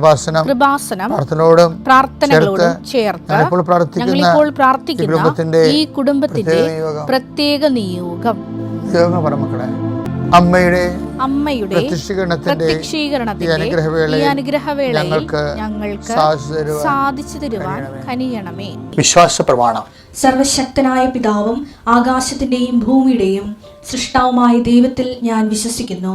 കൃപാസനം കൃപാസനം പ്രാർത്ഥനയോടും പ്രാർത്ഥനകളോടും ചേർത്ത് ഞങ്ങളിപ്പോൾ പ്രാർത്ഥിക്കുന്ന ഈ പ്രാർത്ഥിക്കുന്ന കുടുംബത്തിന്റെ ഈ കുടുംബത്തിന്റെ പ്രത്യേക നിയോഗം. പറമക്കളെ അമ്മയുടെ അമ്മയുടെ പ്രത്യക്ഷീകരണത്തിന്റെ അനുഗ്രഹവേളയിൽ ഞങ്ങൾക്ക് സാധിച്ചു തരുവാൻ സാധിച്ചു തരുവാൻ കനിയണമേ. വിശ്വാസ പ്രമാണം. സർവശക്തനായ പിതാവും ആകാശത്തിന്റെയും ഭൂമിയുടെയും സൃഷ്ടാവുമായ ദൈവത്തിൽ ഞാൻ വിശ്വസിക്കുന്നു.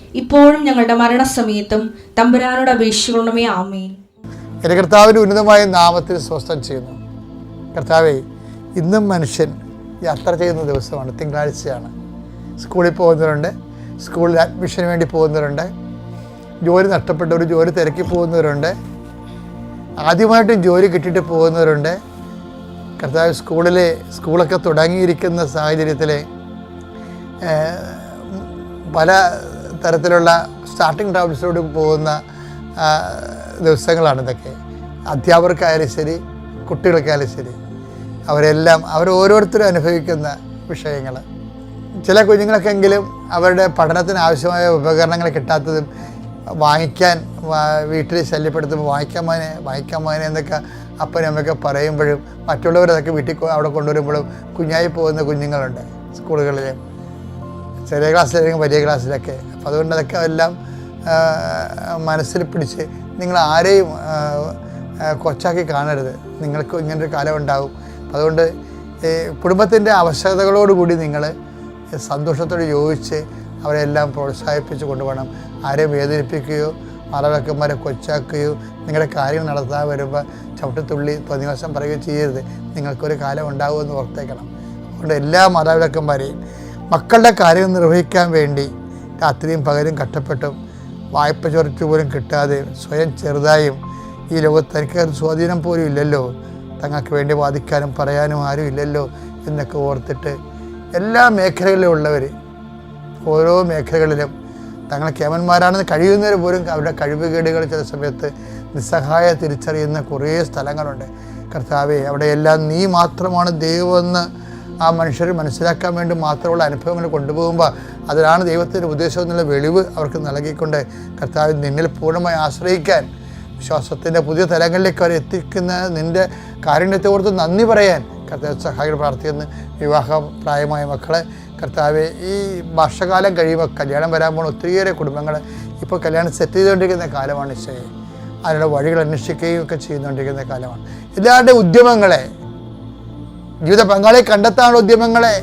ഇപ്പോഴും ഞങ്ങളുടെ മരണസമയത്തും തമ്പുരാനോട് അപേക്ഷിക്കണമേ ആമേൻ. എന്റെ കർത്താവിന്റെ ഉന്നതമായ നാമത്തിൽ സ്വസ്ഥം ചെയ്യുന്നു. കർത്താവേ ഇന്നും മനുഷ്യൻ യാത്ര ചെയ്യുന്ന ദിവസമാണ് തിങ്കളാഴ്ചയാണ്. സ്കൂളിൽ പോകുന്നവരുണ്ട് സ്കൂളിൽ അഡ്മിഷന് വേണ്ടി പോകുന്നവരുണ്ട് ജോലി നഷ്ടപ്പെട്ടവർ ജോലി തിരക്കി പോകുന്നവരുണ്ട് ആദ്യമായിട്ടും ജോലി കിട്ടിയിട്ട് പോകുന്നവരുണ്ട്. കർത്താവ് സ്കൂളിലെ സ്കൂളൊക്കെ തുടങ്ങിയിരിക്കുന്ന സാഹചര്യത്തിൽ പല തരത്തിലുള്ള സ്റ്റാർട്ടിംഗ് ട്രാവൽസിലൂടെ പോകുന്ന ദിവസങ്ങളാണ് ഇതൊക്കെ. അധ്യാപകർക്കായാലും ശരി കുട്ടികൾക്കായാലും ശരി അവരെല്ലാം അവർ ഓരോരുത്തരും അനുഭവിക്കുന്ന വിഷയങ്ങൾ. ചില കുഞ്ഞുങ്ങൾക്കെങ്കിലും അവരുടെ പഠനത്തിന് ആവശ്യമായ ഉപകരണങ്ങൾ കിട്ടാത്തതും വാങ്ങിക്കാൻ വീട്ടിൽ ശല്യപ്പെടുത്തുമ്പോൾ വാങ്ങിക്കാൻ മോനെ വാങ്ങിക്കാൻ മോനെ എന്നൊക്കെ അപ്പനും അമ്മയൊക്കെ പറയുമ്പോഴും മറ്റുള്ളവരതൊക്കെ വീട്ടിൽ അവിടെ കൊണ്ടുവരുമ്പോഴും കുഞ്ഞായി പോകുന്ന കുഞ്ഞുങ്ങളുണ്ട് സ്കൂളുകളിൽ. ചെറിയ ക്ലാസ്സിലായിരിക്കും വലിയ ക്ലാസ്സിലൊക്കെ. അപ്പോൾ അതുകൊണ്ട് അതൊക്കെ എല്ലാം മനസ്സിൽ പിടിച്ച് നിങ്ങൾ ആരെയും കൊച്ചാക്കി കാണരുത്. നിങ്ങൾക്ക് ഇങ്ങനൊരു കാലം ഉണ്ടാവും. അതുകൊണ്ട് കുടുംബത്തിന്റെ ആവശ്യകതകളോടുകൂടി നിങ്ങൾ സന്തോഷത്തോട് യോജിച്ച് അവരെല്ലാം പ്രോത്സാഹിപ്പിച്ച് കൊണ്ടുപോകണം. ആരെയും വേദനിപ്പിക്കുകയോ മാതാപിതാക്കന്മാരെ കൊച്ചാക്കുകയോ നിങ്ങളുടെ കാര്യങ്ങൾ നടത്താൻ വരുമ്പോൾ ചവിട്ടത്തുള്ളി തോന്നിവാസം പറയുകയോ ചെയ്യരുത്. നിങ്ങൾക്കൊരു കാലം ഉണ്ടാകുമെന്ന് ഓർത്തേക്കണം. അതുകൊണ്ട് എല്ലാ മാതാപിതാക്കന്മാരെയും മക്കളുടെ കാര്യം നിർവഹിക്കാൻ വേണ്ടി രാത്രിയും പകലും കഷ്ടപ്പെട്ടും വായ്പ ചൊറിച്ചു പോലും കിട്ടാതെ സ്വയം ചെറുതായും ഈ ലോകത്ത് തനിക്ക് സ്വാധീനം പോലും ഇല്ലല്ലോ. തങ്ങൾക്ക് വേണ്ടി വാദിക്കാനും പറയാനും ആരും ഇല്ലല്ലോ എന്നൊക്കെ ഓർത്തിട്ട് എല്ലാ മേഖലകളിലും ഉള്ളവർ ഓരോ മേഖലകളിലും തങ്ങൾ കേമന്മാരാണെന്ന് കഴിയുന്നവർ പോലും അവരുടെ കഴിവുകേടുകൾ ചില സമയത്ത് നിസ്സഹായ തിരിച്ചറിയുന്ന കുറേ സ്ഥലങ്ങളുണ്ട്. കർത്താവേ അവിടെയെല്ലാം നീ മാത്രമാണ് ദൈവമെന്ന് ആ മനുഷ്യർ മനസ്സിലാക്കാൻ വേണ്ടി മാത്രമുള്ള അനുഭവങ്ങൾ കൊണ്ടുപോകുമ്പോൾ അതിലാണ് ദൈവത്തിന്റെ ഉദ്ദേശം എന്നുള്ള വെളിവ് അവർക്ക് നൽകിക്കൊണ്ട് കർത്താവ് നിന്നിൽ പൂർണമായി ആശ്രയിക്കാൻ വിശ്വാസത്തിന്റെ പുതിയ തലങ്ങളിലേക്ക് അവർ എത്തിക്കുന്ന നിന്റെ കാരുണ്യത്തെ നന്ദി പറയാൻ കർത്താവ് സഹായികൾ പ്രാർത്ഥിക്കുന്നു. വിവാഹ പ്രായമായ മക്കളെ കർത്താവ് ഈ വർഷകാലം കഴിയുമ്പോൾ കല്യാണം വരാൻ പോകുന്ന ഒത്തിരിയേറെ കുടുംബങ്ങൾ ഇപ്പോൾ കല്യാണം സെറ്റ് ചെയ്തുകൊണ്ടിരിക്കുന്ന കാലമാണ് ഈശോയെ. അതിനുള്ള വഴികൾ അന്വേഷിക്കുകയും ഒക്കെ ചെയ്തുകൊണ്ടിരിക്കുന്ന കാലമാണ്. എല്ലാവരുടെ ഉദ്യമങ്ങളെ ജീവിത പങ്കാളിയെ കണ്ടെത്താനുള്ള ഉദ്യമങ്ങളെ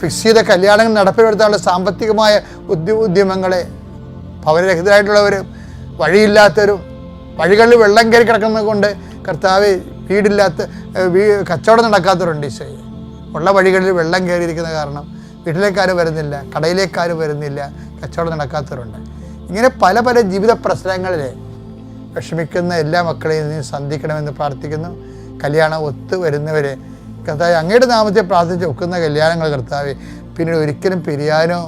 ഫിക്സ് ചെയ്ത കല്യാണങ്ങൾ നടപ്പിലെടുത്താനുള്ള സാമ്പത്തികമായ ഉദ്യ ഉദ്യമങ്ങളെ ഭവനരഹിതരായിട്ടുള്ളവരും വഴിയില്ലാത്തവരും വഴികളിൽ വെള്ളം കയറി കിടക്കുന്നത് കൊണ്ട് കർത്താവ് വീടില്ലാത്ത വീ കച്ചവടം നടക്കാത്തവരുണ്ട് ഈശോയെ. ഉള്ള വഴികളിൽ വെള്ളം കയറിയിരിക്കുന്ന കാരണം വീട്ടിലേക്കാരും വരുന്നില്ല കടയിലേക്കാരും വരുന്നില്ല കച്ചവടം നടക്കാത്തവരുണ്ട്. ഇങ്ങനെ പല പല ജീവിത പ്രശ്നങ്ങളിൽ വിഷമിക്കുന്ന എല്ലാ മക്കളെയും നീ സന്ധിക്കണമെന്ന് പ്രാർത്ഥിക്കുന്നു. കല്യാണം ഒത്തു വരുന്നവരെ കർത്താവ് അങ്ങയുടെ നാമത്തെ പ്രാർത്ഥിച്ച് ഒക്കുന്ന കല്യാണങ്ങൾ കർത്താവ് പിന്നീട് ഒരിക്കലും പിരിയാനോ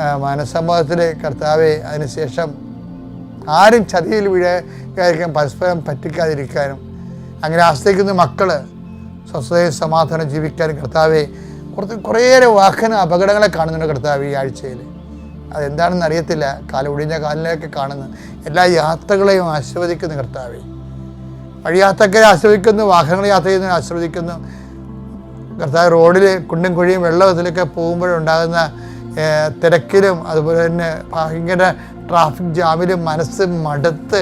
ആ, മനസ്സമ്മതത്തിൽ കർത്താവെ അതിനുശേഷം ആരും ചതിയിൽ വീഴാതിരിക്കാൻ പരസ്പരം പറ്റിക്കാതിരിക്കാനും അങ്ങനെ ആശ്രയിക്കുന്ന മക്കൾ സ്വസ്ഥതയും സമാധാനം ജീവിക്കാനും കർത്താവെ കുറച്ച് കുറേയേറെ വാഹന അപകടങ്ങളെ കാണുന്നുണ്ട് കർത്താവ് ഈ ആഴ്ചയിൽ അതെന്താണെന്ന് അറിയത്തില്ല കാല ഒടിഞ്ഞ കാലിലേക്ക് കാണുന്നു. എല്ലാ യാത്രകളെയും ആശ്രവദിക്കുന്നു കർത്താവെ. വഴിയാത്രക്കാരെ ആശ്രവദിക്കുന്നു വാഹനങ്ങൾ യാത്ര ചെയ്യുന്നതിനെ ആസ്വദിക്കുന്നു കർത്താവ് റോഡിൽ കുണ്ടും കുഴിയും വെള്ളത്തിലൊക്കെ പോകുമ്പോഴുണ്ടാകുന്ന തിരക്കിലും അതുപോലെ തന്നെ ഭയങ്കര ട്രാഫിക് ജാമിലും മനസ്സ് മടുത്ത്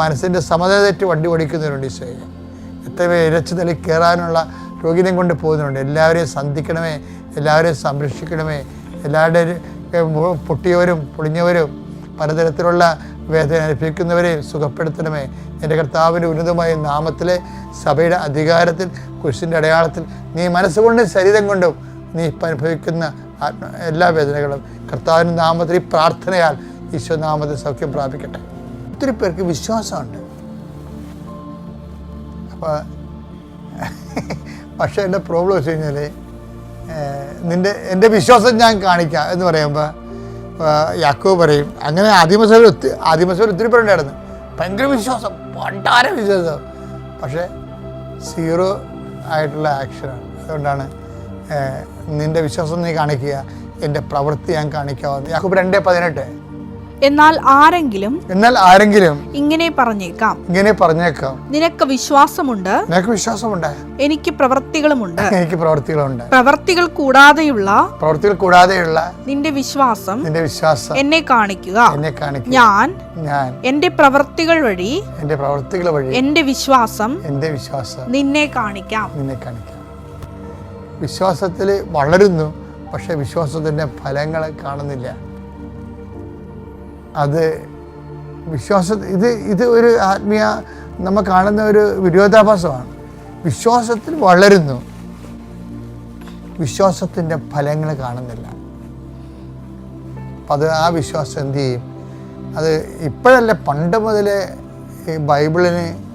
മനസ്സിന്റെ സമത തെറ്റി വണ്ടി ഓടിക്കുന്നവരുണ്ട് ഈശോയെ എത്ര ഇരച്ചു തള്ളി കയറാനുള്ള രോഗിനെയും കൊണ്ട് പോകുന്നുണ്ട്. എല്ലാവരെയും സന്ധിക്കണമേ എല്ലാവരെയും സംരക്ഷിക്കണമേ. എല്ലാവരുടെയും പൊട്ടിയവരും പൊളിഞ്ഞവരും പലതരത്തിലുള്ള വേദന അനുഭവിക്കുന്നവരെയും സുഖപ്പെടുത്തണമേ. എന്റെ കർത്താവിന്റെ ഉന്നതമായ നാമത്തിലെ സഭയുടെ അധികാരത്തിൽ കുരിശിന്റെ അടയാളത്തിൽ നീ മനസ്സുകൊണ്ടും ശരീരം കൊണ്ടും നീ അനുഭവിക്കുന്ന എല്ലാ വേദനകളും കർത്താവിന്റെ നാമത്തിൽ ഈ പ്രാർത്ഥനയാൽ ഈശോ നാമത്തിൽ സൗഖ്യം പ്രാപിക്കട്ടെ. ഒത്തിരി പേർക്ക് വിശ്വാസമുണ്ട്. അപ്പോൾ പക്ഷേ എന്റെ പ്രോബ്ലം വെച്ച് കഴിഞ്ഞാൽ നിന്റെ എന്റെ വിശ്വാസം ഞാൻ കാണിക്കാം എന്ന് പറയുമ്പോൾ യാക്കോ പറയും അങ്ങനെ ആദിമസഭയിൽ ഒത്തിരി ആദിമസഭയിൽ ഒത്തിരി പേരുണ്ടായിരുന്നു. ഭയങ്കര വിശ്വാസം പണ്ടാര വിശ്വാസം. പക്ഷേ സീറോ ആയിട്ടുള്ള ആക്ഷനാണ് അതുകൊണ്ടാണ് നിന്റെ വിശ്വാസം നീ കാണിക്കുക എന്റെ പ്രവൃത്തി ഞാൻ കാണിക്കാവുന്ന യാക്കോബ് രണ്ട് പതിനെട്ട്. എന്നാൽ ആരെങ്കിലും എന്നാൽ ആരെങ്കിലും ഇങ്ങനെ പറഞ്ഞേക്കാം. ഇങ്ങനെ പറഞ്ഞേക്കാം. നിനക്ക് വിശ്വാസമുണ്ട്? നിനക്ക് വിശ്വാസമുണ്ട്. എനിക്ക് പ്രവൃത്തികളുമുണ്ട് എനിക്ക് പ്രവൃത്തികളുണ്ട് പ്രവൃത്തികൾ കൂടാതെയുള്ള പ്രവൃത്തികൾ കൂടാതെയുള്ള നിന്റെ വിശ്വാസം നിന്റെ വിശ്വാസം എന്നെ കാണിക്കുക. എന്നെ കാണിക്കുക. ഞാൻ ഞാൻ എന്റെ പ്രവൃത്തികൾ വഴി എന്റെ പ്രവൃത്തികൾ വഴി എന്റെ വിശ്വാസം എന്റെ വിശ്വാസം നിന്നെ കാണിക്കാം. നിന്നെ കാണിക്കാം. വിശ്വാസത്തിൽ വളരുന്നു പക്ഷേ വിശ്വാസത്തിന്റെ ഫലങ്ങൾ കാണുന്നില്ല. അത് വിശ്വാസ ഇത് ഇത് ഒരു ആത്മീയ നമ്മൾ കാണുന്ന ഒരു വിരോധാഭാസമാണ്. വിശ്വാസത്തിൽ വളരുന്നു. വിശ്വാസത്തിന്റെ ഫലങ്ങൾ കാണുന്നില്ല. അപ്പം അത് ആ വിശ്വാസം എന്ത് ചെയ്യും? അത് ഇപ്പോഴല്ല പണ്ട് മുതലേ ഈ ബൈബിളിന്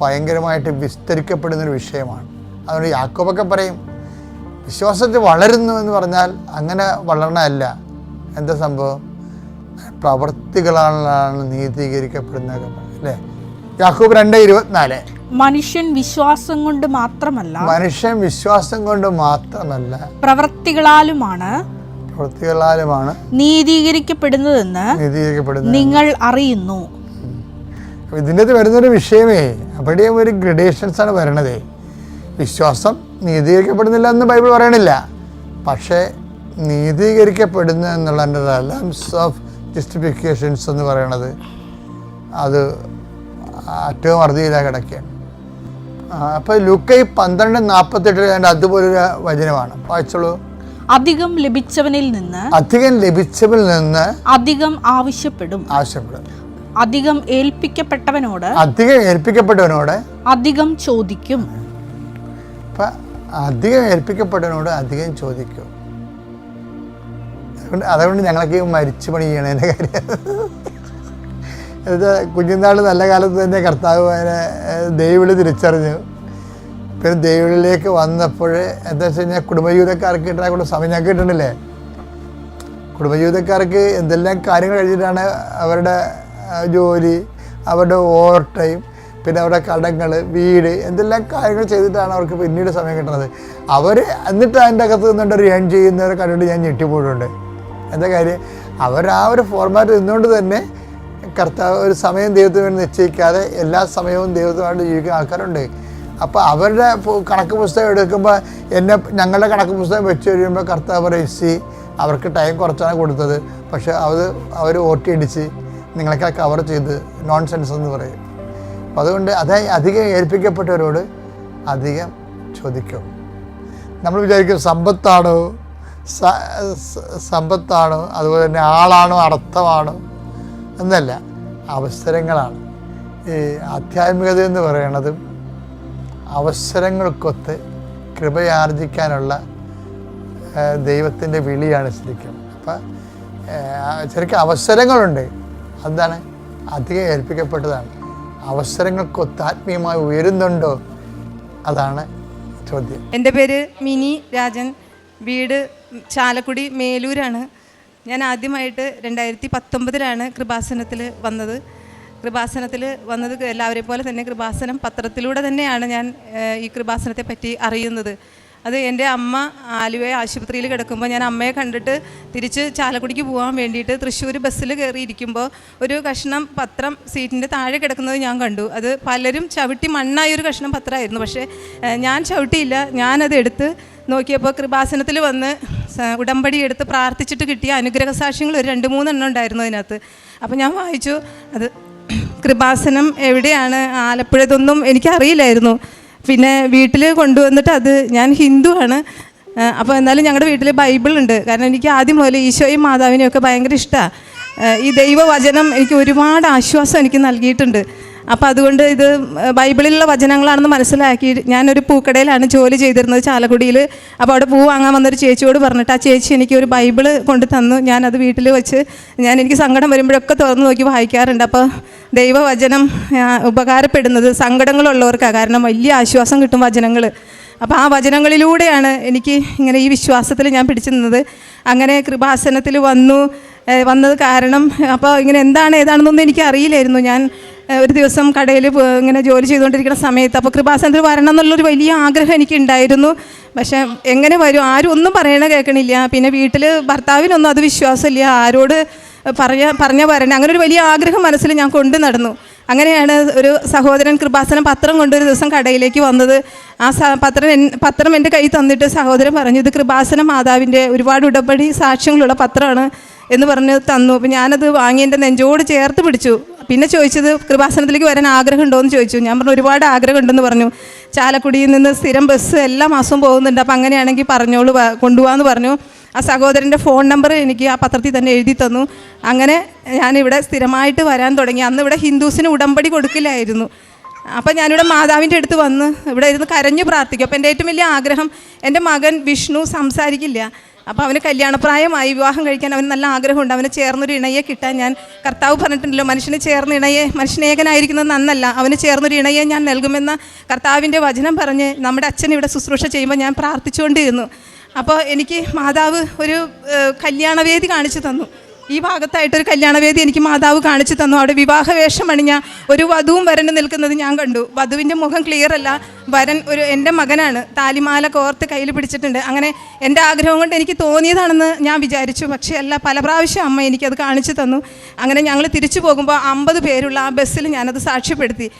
ഭയങ്കരമായിട്ട് വിസ്തരിക്കപ്പെടുന്നൊരു വിഷയമാണ്. അതുകൊണ്ട് യാക്കോബൊക്കെ പറയും വിശ്വാസത്തിൽ വളരുന്നു എന്ന് പറഞ്ഞാൽ അങ്ങനെ വളരണമല്ല എന്താ സംഭവം? പ്രവർത്തികളാണ് നീതീകരിക്കപ്പെടുന്നത് അല്ലേ? യാക്കോബ് രണ്ട് ഇരുപത്തിനാല്. മനുഷ്യൻ വിശ്വാസം കൊണ്ട് മാത്രമല്ല മനുഷ്യൻ വിശ്വാസം കൊണ്ട് മാത്രമല്ല പ്രവർത്തികളാലുമാണ് പ്രവർത്തികളാലുമാണ് നീതീകരിക്കപ്പെടുന്നതെന്ന് നീതീകരിക്കപ്പെടുന്നത്. നിങ്ങൾ അറിയുന്നു. ഇതിന്റെ അകത്ത് വരുന്നൊരു വിഷയമേ അവിടെ ഒരു ഗ്രഡേഷൻസ് ആണ് വരണതേ. വിശ്വാസം നീതീകരിക്കപ്പെടുന്നില്ല എന്ന് ബൈബിൾ പറയണില്ല. പക്ഷേ നീതീകരിക്കപ്പെടുന്നു എന്നുള്ള റലംസ് ഓഫ് ജസ്റ്റിഫിക്കേഷൻസ് എന്ന് പറയണത് അത് ഏറ്റവും അറുതിയിലാണ് കിടക്കുകയാണ് അപ്പോൾ ലുക്കൈ പന്ത്രണ്ട് നാൽപ്പത്തെട്ടിൽ കണ്ട അതുപോലൊരു വചനമാണ്. വായിച്ചോളൂ. അധികം ലഭിച്ചവനിൽ നിന്ന് അധികം ലഭിച്ചവനിൽ നിന്ന് അധികം ആവശ്യപ്പെടും. ആവശ്യപ്പെടും. അധികം ഏൽപ്പിക്കപ്പെട്ടവനോട് അധികം ഏൽപ്പിക്കപ്പെട്ടവനോട് അധികം ചോദിക്കും. അധികം ഏൽപ്പിക്കപ്പെട്ടവനോട് അധികം ചോദിക്കും. അതുകൊണ്ട് അതുകൊണ്ട് ഞങ്ങളൊക്കെ മരിച്ചു പണി ചെയ്യണതിന്റെ കാര്യം. എന്നുവെച്ചാൽ കുഞ്ഞുനാൾ നല്ല കാലത്ത് തന്നെ കർത്താവ് അതിനെ ദൈവവിളി തിരിച്ചറിഞ്ഞു. പിന്നെ ദൈവവിളിയിലേക്ക് വന്നപ്പോൾ എന്താ വെച്ച് കഴിഞ്ഞാൽ കുടുംബജീവിതക്കാർക്ക് കിട്ടാൻ കൂടെ സമയം ഞങ്ങൾക്ക് കിട്ടണില്ലേ കുടുംബജീവിതക്കാർക്ക് എന്തെല്ലാം കാര്യങ്ങൾ കഴിഞ്ഞിട്ടാണ് അവരുടെ ജോലി അവരുടെ ഓവർ ടൈം പിന്നെ അവരുടെ കടങ്ങൾ വീട് എന്തെല്ലാം കാര്യങ്ങൾ ചെയ്തിട്ടാണ് അവർക്ക് പിന്നീട് സമയം കിട്ടുന്നത്. അവർ എന്നിട്ട് അതിന്റെ അകത്ത് നിന്നുകൊണ്ട് ഒരു ചെയ്യുന്നവരെ കണ്ടിട്ട് ഞാൻ ഞെട്ടിപ്പോയിട്ടുണ്ട്. എന്താ കാര്യം? അവർ ആ ഒരു ഫോർമാറ്റ് നിന്നുകൊണ്ട് തന്നെ കർത്താവ് ഒരു സമയം ദൈവത്തിന് വേണ്ടി നിശ്ചയിക്കാതെ എല്ലാ സമയവും ദൈവത്തിനായിട്ട് ജീവിക്കുന്ന ആൾക്കാരുണ്ട്. അപ്പോൾ അവരുടെ കണക്ക് പുസ്തകം എടുക്കുമ്പോൾ എന്നെ ഞങ്ങളുടെ കണക്ക് പുസ്തകം വെച്ച് കഴിയുമ്പോൾ കർത്താവ് പറയും സി അവർക്ക് ടൈം കുറച്ചാണ് കൊടുത്തത്. പക്ഷേ അത് അവർ ഓട്ടി അടിച്ച് നിങ്ങളൊക്കെ കവർ ചെയ്ത് നോൺ സെൻസ് എന്ന് പറയും. അപ്പം അതുകൊണ്ട് അത് അധികം ഏൽപ്പിക്കപ്പെട്ടവരോട് അധികം ചോദിക്കും. നമ്മൾ വിചാരിക്കും സമ്പത്താണോ? സമ്പത്താണോ അതുപോലെ തന്നെ ആളാണോ അർത്ഥമാണോ എന്നല്ല അവസരങ്ങളാണ്. ഈ ആധ്യാത്മികത എന്ന് പറയുന്നത് അവസരങ്ങൾക്കൊത്ത് കൃപയാർജിക്കാനുള്ള ദൈവത്തിന്റെ വിളിയാണ് ശരിക്കും. അപ്പം ശരിക്കും അവസരങ്ങളുണ്ട്. അതാണ് അധികം ഏൽപ്പിക്കപ്പെട്ടതാണ്. അവസരങ്ങൾക്കൊത്ത് ആത്മീയമായി ഉയരുന്നുണ്ടോ? അതാണ് ചോദ്യം. എന്റെ പേര് മിനി രാജൻ. വീട് ചാലക്കുടി മേലൂരാണ്. ഞാൻ ആദ്യമായിട്ട് രണ്ടായിരത്തി പത്തൊമ്പതിലാണ് കൃപാസനത്തിൽ വന്നത്. കൃപാസനത്തിൽ വന്നത് എല്ലാവരെയും പോലെ തന്നെ കൃപാസനം പത്രത്തിലൂടെ തന്നെയാണ് ഞാൻ ഈ കൃപാസനത്തെ പറ്റി അറിയുന്നത്. അത് എന്റെ അമ്മ ആലുവ ആശുപത്രിയിൽ കിടക്കുമ്പോൾ ഞാൻ അമ്മയെ കണ്ടിട്ട് തിരിച്ച് ചാലക്കുടിക്ക് പോകാൻ വേണ്ടിയിട്ട് തൃശ്ശൂർ ബസ്സിൽ കയറിയിരിക്കുമ്പോൾ ഒരു കഷ്ണം പത്രം സീറ്റിന്റെ താഴെ കിടക്കുന്നത് ഞാൻ കണ്ടു. അത് പലരും ചവിട്ടി മണ്ണായ ഒരു കഷ്ണം പത്രമായിരുന്നു. പക്ഷേ ഞാൻ ചവിട്ടിയില്ല. ഞാനത് എടുത്ത് നോക്കിയപ്പോൾ കൃപാസനത്തിൽ വന്ന് ഉടമ്പടി എടുത്ത് പ്രാർത്ഥിച്ചിട്ട് കിട്ടിയ അനുഗ്രഹ സാക്ഷ്യങ്ങൾ ഒരു രണ്ട് മൂന്നെണ്ണം ഉണ്ടായിരുന്നു അതിനകത്ത്. അപ്പോൾ ഞാൻ വായിച്ചു അത് കൃപാസനം എവിടെയാണ്? ആലപ്പുഴ ഇതൊന്നും എനിക്കറിയില്ലായിരുന്നു. പിന്നെ വീട്ടിൽ കൊണ്ടുവന്നിട്ട് അത് ഞാൻ ഹിന്ദുവാണ് അപ്പോൾ എന്നാലും ഞങ്ങളുടെ വീട്ടിൽ ബൈബിൾ ഉണ്ട്. കാരണം എനിക്ക് ആദ്യം മുതൽ ഈശോയും മാതാവിനെയൊക്കെ ഭയങ്കര ഇഷ്ടമാണ് ഈ ദൈവവചനം എനിക്ക് ഒരുപാട് ആശ്വാസം എനിക്ക് നൽകിയിട്ടുണ്ട്. അപ്പോൾ അതുകൊണ്ട് ഇത് ബൈബിളിലുള്ള വചനങ്ങളാണെന്ന് മനസ്സിലാക്കി ഞാനൊരു പൂക്കടയിലാണ് ജോലി ചെയ്തിരുന്നത് ചാലക്കുടിയിൽ അപ്പോൾ അവിടെ പൂ വാങ്ങാൻ വന്നൊരു ചേച്ചിയോട് പറഞ്ഞിട്ട് ആ ചേച്ചി എനിക്ക് ഒരു ബൈബിൾ കൊണ്ട് തന്നു. ഞാനത് വീട്ടിൽ വെച്ച് ഞാൻ എനിക്ക് സങ്കടം വരുമ്പോഴൊക്കെ തുറന്നു നോക്കി വായിക്കാറുണ്ട്. അപ്പോൾ ദൈവവചനം ഉപകാരപ്പെടുന്നത് സങ്കടങ്ങളുള്ളവർക്കാണ് കാരണം വലിയ ആശ്വാസം കിട്ടും വചനങ്ങൾ അപ്പോൾ ആ വചനങ്ങളിലൂടെയാണ് എനിക്ക് ഇങ്ങനെ ഈ വിശ്വാസത്തിൽ ഞാൻ പിടിച്ചു നിന്നത്. അങ്ങനെ കൃപാസനത്തിൽ വന്നു വന്നത് കാരണം അപ്പോൾ ഇങ്ങനെ എന്താണ് ഏതാണെന്നൊന്നും എനിക്ക് അറിയില്ലായിരുന്നു ഞാൻ ഒരു ദിവസം കടയിൽ ഇങ്ങനെ ജോലി ചെയ്തുകൊണ്ടിരിക്കുന്ന സമയത്ത് അപ്പോൾ കൃപാസനത്തിൽ വരണം എന്നുള്ളൊരു വലിയ ആഗ്രഹം എനിക്ക് ഉണ്ടായിരുന്നു പക്ഷേ എങ്ങനെ വരും? ആരും ഒന്നും പറയണ കേൾക്കണില്ല. പിന്നെ വീട്ടിൽ ഭർത്താവിനൊന്നും അത് വിശ്വാസമില്ല. ആരോട് പറയാ പറഞ്ഞ വരണേ. അങ്ങനെ ഒരു വലിയ ആഗ്രഹം മനസ്സിൽ ഞാൻ കൊണ്ടു നടന്നു. അങ്ങനെയാണ് ഒരു സഹോദരൻ കൃപാസനം പത്രം കൊണ്ടൊരു ദിവസം കടയിലേക്ക് വന്നത്. ആ പത്രം പത്രം എന്റെ കയ്യിൽ തന്നിട്ട് സഹോദരൻ പറഞ്ഞു ഇത് കൃപാസന മാതാവിന്റെ ഒരുപാട് ഉടമ്പടി സാക്ഷ്യങ്ങളുള്ള പത്രമാണ് എന്ന് പറഞ്ഞ് തന്നു. അപ്പോൾ ഞാനത് വാങ്ങി എന്റെ നെഞ്ചോട് ചേർത്ത് പിടിച്ചു. പിന്നെ ചോദിച്ചത് കൃപാസനത്തിലേക്ക് വരാൻ ആഗ്രഹം ഉണ്ടോ എന്ന് ചോദിച്ചു. ഞാൻ പറഞ്ഞു ഒരുപാട് ആഗ്രഹം ഉണ്ടെന്ന് പറഞ്ഞു. ചാലക്കുടിയിൽ നിന്ന് സ്ഥിരം ബസ് എല്ലാ മാസവും പോകുന്നുണ്ട്. അപ്പം അങ്ങനെയാണെങ്കിൽ പറഞ്ഞോളൂ കൊണ്ടുപോകാമെന്ന് പറഞ്ഞു. ആ സഹോദരന്റെ ഫോൺ നമ്പർ എനിക്ക് ആ പത്രത്തിൽ തന്നെ എഴുതി തന്നു. അങ്ങനെ ഞാനിവിടെ സ്ഥിരമായിട്ട് വരാൻ തുടങ്ങി. അന്ന് ഇവിടെ ഹിന്ദുസിന് ഉടമ്പടി കൊടുക്കില്ലായിരുന്നു. അപ്പം ഞാനിവിടെ മാതാവിന്റെ അടുത്ത് വന്ന് ഇവിടെ ഇരുന്ന് കരഞ്ഞു പ്രാർത്ഥിക്കും. അപ്പം എന്റെ ഏറ്റവും വലിയ ആഗ്രഹം എന്റെ മകൻ വിഷ്ണു സംസാരിക്കില്ല. അപ്പോൾ അവന് കല്യാണപ്രായമായി വിവാഹം കഴിക്കാൻ അവന് നല്ല ആഗ്രഹമുണ്ട്. അവന് ചേർന്നൊരു ഇണയെ കിട്ടാൻ ഞാൻ കർത്താവ് പറഞ്ഞിട്ടുണ്ടല്ലോ മനുഷ്യന് ചേർന്ന ഇണയെ മനുഷ്യനേകനായിരിക്കുന്നത് നന്നല്ല അവന് ചേർന്നൊരു ഇണയെ ഞാൻ നൽകുമെന്ന കർത്താവിന്റെ വചനം പറഞ്ഞ് നമ്മുടെ അച്ഛൻ ഇവിടെ ശുശ്രൂഷ ചെയ്യുമ്പോൾ ഞാൻ പ്രാർത്ഥിച്ചുകൊണ്ടിരുന്നു. അപ്പോൾ എനിക്ക് മാതാവ് ഒരു കല്യാണവേദി കാണിച്ചു തന്നു. ഈ ഭാഗത്തായിട്ടൊരു കല്യാണവേദി എനിക്ക് മാതാവ് കാണിച്ചു തന്നു. അവിടെ വിവാഹവേഷം അണിഞ്ഞ ഒരു വധുവും വരന് നിൽക്കുന്നത് ഞാൻ കണ്ടു. വധുവിന്റെ മുഖം ക്ലിയർ അല്ല. വരൻ ഒരു എന്റെ മകനാണ്. താലിമാല കോർത്ത് കയ്യിൽ പിടിച്ചിട്ടുണ്ട്. അങ്ങനെ എന്റെ ആഗ്രഹം കൊണ്ട് എനിക്ക് തോന്നിയതാണെന്ന് ഞാൻ വിചാരിച്ചു. പക്ഷേ അല്ല പല പ്രാവശ്യം അമ്മ എനിക്കത് കാണിച്ചു തന്നു. അങ്ങനെ ഞങ്ങൾ തിരിച്ചു പോകുമ്പോൾ അമ്പത് പേരുള്ള ആ ബസ്സിൽ ഞാനത് സാക്ഷ്യപ്പെടുത്തി.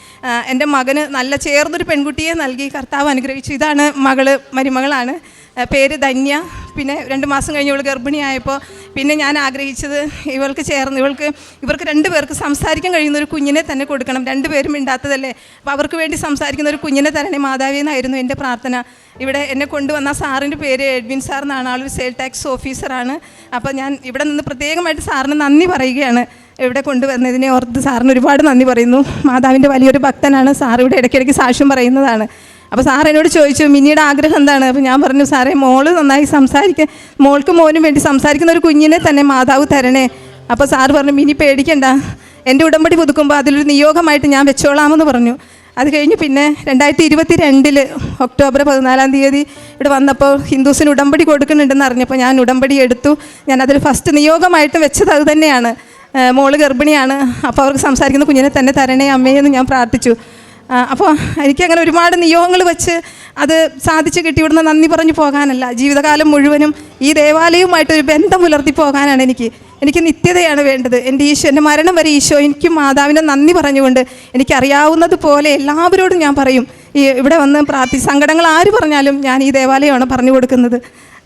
എന്റെ മകന് നല്ല ചേർന്നൊരു പെൺകുട്ടിയെ നൽകി കർത്താവ് അനുഗ്രഹിച്ചു. ഇതാണ് മകൾ മരുമകളാണ്. പേര് ധന്യ. പിന്നെ രണ്ട് മാസം കഴിഞ്ഞ് ഇവൾ ഗർഭിണിയായപ്പോൾ പിന്നെ ഞാൻ ആഗ്രഹിച്ചത് ഇവൾക്ക് ചേർന്ന് ഇവൾക്ക് ഇവർക്ക് രണ്ട് പേർക്ക് സംസാരിക്കാൻ കഴിയുന്ന ഒരു കുഞ്ഞിനെ തന്നെ കൊടുക്കണം. രണ്ടുപേരും മിണ്ടാത്തതല്ലേ. അപ്പോൾ അവർക്ക് വേണ്ടി സംസാരിക്കുന്ന ഒരു കുഞ്ഞിനെ തരണേ മാതാവി എന്നായിരുന്നു എന്റെ പ്രാർത്ഥന. ഇവിടെ എന്നെ കൊണ്ടുവന്ന സാറിന്റെ പേര് എഡ്വിൻ സാർ എന്നാണ്. ആളൊരു സെയിൽ ടാക്സ് ഓഫീസറാണ് അപ്പോൾ ഞാൻ ഇവിടെ നിന്ന് പ്രത്യേകമായിട്ട് സാറിന് നന്ദി പറയുകയാണ്. ഇവിടെ കൊണ്ടുവന്നതിനെ ഓർത്ത് സാറിന് ഒരുപാട് നന്ദി പറയുന്നു. മാതാവിന്റെ വലിയൊരു ഭക്തനാണ് സാർ. ഇവിടെ ഇടയ്ക്കിടയ്ക്ക് സാക്ഷ്യം പറയുന്നതാണ്. അപ്പോൾ സാർ എന്നോട് ചോദിച്ചു മിനിയുടെ ആഗ്രഹം എന്താണ്? അപ്പോൾ ഞാൻ പറഞ്ഞു സാറേ മോൾ നന്നായി സംസാരിക്കാൻ മോൾക്ക് മോനും വേണ്ടി സംസാരിക്കുന്ന ഒരു കുഞ്ഞിനെ തന്നെ മാതാവ് തരണേ. അപ്പോൾ സാർ പറഞ്ഞു മിനി പേടിക്കണ്ട. എന്റെ ഉടമ്പടി പുതുക്കുമ്പോൾ അതിലൊരു നിയോഗമായിട്ട് ഞാൻ വെച്ചോളാമെന്ന് പറഞ്ഞു. അത് കഴിഞ്ഞ് പിന്നെ രണ്ടായിരത്തി ഇരുപത്തി രണ്ടിൽ ഒക്ടോബർ പതിനാലാം തീയതി ഇവിടെ വന്നപ്പോൾ ഹിന്ദുസിന് ഉടമ്പടി കൊടുക്കുന്നുണ്ടെന്ന് അറിഞ്ഞപ്പോൾ ഞാൻ ഉടമ്പടി എടുത്തു. ഞാൻ അതിൽ ഫസ്റ്റ് നിയോഗമായിട്ട് വെച്ചത് അത് തന്നെയാണ്. മോൾ ഗർഭിണിയാണ്. അപ്പോൾ അവർക്ക് സംസാരിക്കുന്ന കുഞ്ഞിനെ തന്നെ തരണേ അമ്മയെന്ന് ഞാൻ പ്രാർത്ഥിച്ചു. അപ്പോൾ എനിക്കങ്ങനെ ഒരുപാട് നിയോഗങ്ങൾ വെച്ച് അത് സാധിച്ചു കിട്ടി ഇവിടുന്ന് നന്ദി പറഞ്ഞു പോകാനല്ല. ജീവിതകാലം മുഴുവനും ഈ ദേവാലയവുമായിട്ട് ഒരു ബന്ധം പുലർത്തി പോകാനാണ് എനിക്ക്. എനിക്ക് നിത്യതയാണ് വേണ്ടത്. എന്റെ ഈശോ എന്റെ മരണം വരെ ഈശോ എനിക്ക് മാതാവിനെ നന്ദി പറഞ്ഞുകൊണ്ട് എനിക്കറിയാവുന്നത് പോലെ എല്ലാവരോടും ഞാൻ പറയും. ഈ ഇവിടെ വന്ന് പ്രാർത്ഥി സങ്കടങ്ങൾ ആര് പറഞ്ഞാലും ഞാൻ ഈ ദേവാലയമാണ് പറഞ്ഞു കൊടുക്കുന്നത്.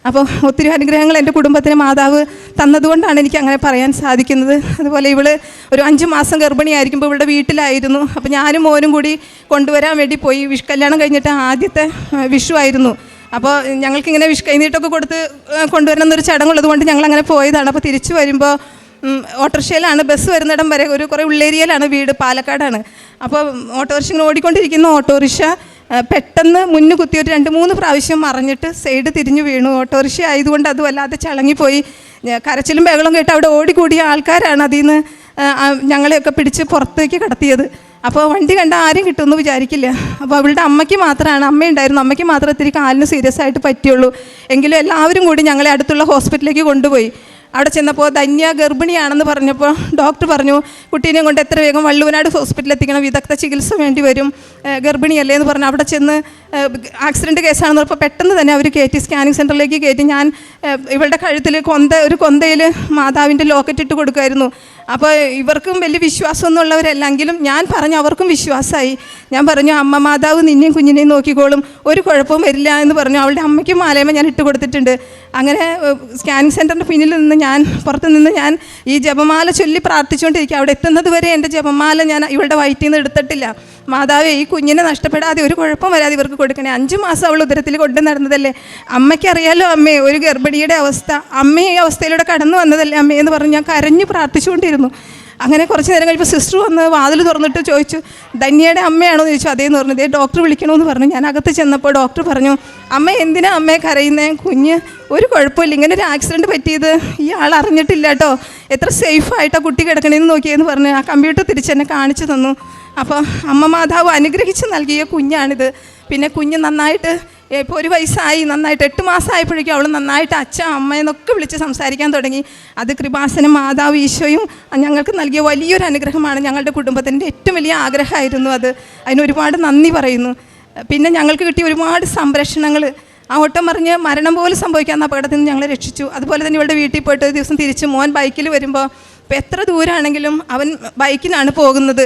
അപ്പോൾ ഒത്തിരി അനുഗ്രഹങ്ങൾ എന്റെ കുടുംബത്തിന് മാതാവ് തന്നതുകൊണ്ടാണ് എനിക്ക് അങ്ങനെ പറയാൻ സാധിക്കുന്നത്. അതുപോലെ ഇവൾ ഒരു അഞ്ച് മാസം ഗർഭിണിയായിരിക്കുമ്പോൾ ഇവളുടെ വീട്ടിലായിരുന്നു. അപ്പോൾ ഞാനും മോനും കൂടി കൊണ്ടുവരാൻ വേണ്ടി പോയി. വിഷ് കല്യാണം കഴിഞ്ഞിട്ട് ആദ്യത്തെ വിഷു ആയിരുന്നു. അപ്പോൾ ഞങ്ങൾക്കിങ്ങനെ വിഷ് കൈനീട്ടൊക്കെ കൊടുത്ത് ആ, കൊണ്ടുവരണം എന്നൊരു ചടങ്ങുള്ളത് കൊണ്ട് ഞങ്ങൾ അങ്ങനെ പോയതാണ്. അപ്പോൾ തിരിച്ചു വരുമ്പോൾ ഓട്ടോറിക്ഷയിലാണ്. ബസ് വരുന്നിടം വരെ ഒരു കുറേ ഉള്ളേരിയയിലാണ് വീട് പാലക്കാടാണ്. അപ്പോൾ ഓട്ടോറിക്ഷ ഇങ്ങനെ ഓടിക്കൊണ്ടിരിക്കുന്ന ഓട്ടോറിക്ഷ പെട്ടെന്ന് മുന്നു കുത്തി ഒരു രണ്ട് മൂന്ന് പ്രാവശ്യം മറിഞ്ഞിട്ട് സൈഡ് തിരിഞ്ഞു വീണു. ഓട്ടോറിക്ഷ ആയതുകൊണ്ട് അത് വല്ലാതെ ചളങ്ങിപ്പോയി. കരച്ചിലും ബഹളം കേട്ട് അവിടെ ഓടിക്കൂടിയ ആൾക്കാരാണ് അതിൽ നിന്ന് ഞങ്ങളെയൊക്കെ പിടിച്ച് പുറത്തേക്ക് കടത്തിയത്. അപ്പോൾ വണ്ടി കണ്ട ആരും കിട്ടുമെന്ന് വിചാരിക്കില്ല. അപ്പോൾ അവളുടെ അമ്മയ്ക്ക് മാത്രമാണ് അമ്മയുണ്ടായിരുന്നു അമ്മയ്ക്ക് മാത്രമേ ഇത്തിരി കാലിന് സീരിയസ് ആയിട്ട് പറ്റിയുള്ളൂ. എങ്കിലും എല്ലാവരും കൂടി ഞങ്ങളെ അടുത്തുള്ള ഹോസ്പിറ്റലിലേക്ക് കൊണ്ടുപോയി. അവിടെ ചെന്നപ്പോൾ ധന്യ ഗർഭിണിയാണെന്ന് പറഞ്ഞപ്പോൾ ഡോക്ടർ പറഞ്ഞു കുട്ടീനെ കൊണ്ട് എത്ര വേഗം വള്ളുവനാട് ഹോസ്പിറ്റലിൽ എത്തിക്കണം. വിദഗ്ധ ചികിത്സ വേണ്ടി വരും. ഗർഭിണിയല്ലേ എന്ന് പറഞ്ഞു അവിടെ ചെന്ന് ആക്സിഡന്റ് കേസാണെന്ന് പറഞ്ഞപ്പോൾ പെട്ടെന്ന് തന്നെ അവർ കയറ്റി സ്കാനിങ് സെന്ററിലേക്ക് കയറ്റി ഞാൻ ഇവളുടെ കഴുത്തിൽ കൊന്ത ഒരു കൊന്തയിൽ മാതാവിന്റെ ലോക്കറ്റ് ഇട്ട് കൊടുക്കുമായിരുന്നു അപ്പോൾ ഇവർക്കും വലിയ വിശ്വാസമൊന്നും ഉള്ളവരല്ലെങ്കിലും ഞാൻ പറഞ്ഞു അവർക്കും വിശ്വാസമായി. ഞാൻ പറഞ്ഞു അമ്മ മാതാവ് നിന്നെയും കുഞ്ഞിനെയും നോക്കിക്കോളും. ഒരു കുഴപ്പവും വരില്ല എന്ന് പറഞ്ഞു. അവളുടെ അമ്മയ്ക്കും മാലയമ്മ ഞാൻ ഇട്ട് കൊടുത്തിട്ടുണ്ട്. അങ്ങനെ സ്കാനിങ് സെന്ററിന്റെ പിന്നിൽ നിന്ന് ഞാൻ പുറത്ത് നിന്ന് ഞാൻ ഈ ജപമാല ചൊല്ലി പ്രാർത്ഥിച്ചുകൊണ്ടിരിക്കുക അവിടെ എത്തുന്നത് വരെ എന്റെ ജപമാല ഞാൻ ഇവളുടെ വയറ്റിൽ നിന്ന് എടുത്തിട്ടില്ല. മാതാവേ ഈ കുഞ്ഞിനെ നഷ്ടപ്പെടാതെ ഒരു കുഴപ്പം വരാതെ ഇവർക്ക് കൊടുക്കണേ. അഞ്ച് മാസം അവൾ ഉദരത്തിൽ കൊണ്ടു നടന്നതല്ലേ? അമ്മയ്ക്കറിയാലോ അമ്മേ ഒരു ഗർഭിണിയുടെ അവസ്ഥ. അമ്മ ഈ അവസ്ഥയിലൂടെ കടന്നു വന്നതല്ലേ അമ്മേ എന്ന് പറഞ്ഞ് ഞാൻ കരഞ്ഞു പ്രാർത്ഥിച്ചുകൊണ്ടിരുന്നു. അങ്ങനെ കുറച്ച് നേരം കഴിയുമ്പോൾ സിസ്റ്റർ വന്ന് വാതിൽ തുറന്നിട്ട് ചോദിച്ചു ധന്യയുടെ അമ്മയാണോ? എന്ന് ചോദിച്ചു. അതേന്ന് പറഞ്ഞു ഇതേ ഡോക്ടർ വിളിക്കണമെന്ന് പറഞ്ഞു. ഞാൻ അകത്ത് ചെന്നപ്പോൾ ഡോക്ടർ പറഞ്ഞു അമ്മ എന്തിനാ അമ്മയെ കരയുന്നേ? കുഞ്ഞ് ഒരു കുഴപ്പമില്ല. ഇങ്ങനെ ഒരു ആക്സിഡന്റ് പറ്റിയത് ഈ ആൾ അറിഞ്ഞിട്ടില്ല കേട്ടോ. എത്ര സേഫായിട്ടാണ് കുട്ടി കിടക്കണേന്ന് നോക്കിയെന്ന് പറഞ്ഞു ആ കമ്പ്യൂട്ടർ തിരിച്ചെന്നെ കാണിച്ചു തന്നു. അപ്പോൾ അമ്മ മാതാവ് അനുഗ്രഹിച്ച് നൽകിയ കുഞ്ഞാണിത്. പിന്നെ കുഞ്ഞ് നന്നായിട്ട് ഇപ്പോൾ ഒരു വയസ്സായി നന്നായിട്ട് എട്ട് മാസമായപ്പോഴേക്കും അവൾ നന്നായിട്ട് അച്ഛൻ അമ്മയെന്നൊക്കെ വിളിച്ച് സംസാരിക്കാൻ തുടങ്ങി. അത് കൃപാസനം മാതാവ് ഈശോയും ഞങ്ങൾക്ക് നൽകിയ വലിയൊരു അനുഗ്രഹമാണ് ഞങ്ങളുടെ കുടുംബത്തിന്റെ ഏറ്റവും വലിയ ആഗ്രഹമായിരുന്നു അത്. അതിന് ഒരുപാട് നന്ദി പറയുന്നു. പിന്നെ ഞങ്ങൾക്ക് കിട്ടിയ ഒരുപാട് സംരക്ഷണങ്ങൾ. ആ ഓട്ടം മറിഞ്ഞ് മരണം പോലും സംഭവിക്കാവുന്ന അപകടത്തിൽ നിന്ന് ഞങ്ങളെ രക്ഷിച്ചു. അതുപോലെ തന്നെ ഇവളുടെ വീട്ടിൽ പോയിട്ട് ഒരു ദിവസം തിരിച്ച് മോൻ ബൈക്കിൽ വരുമ്പോൾ ഇപ്പോൾ എത്ര ദൂരമാണെങ്കിലും അവൻ ബൈക്കിനാണ് പോകുന്നത്.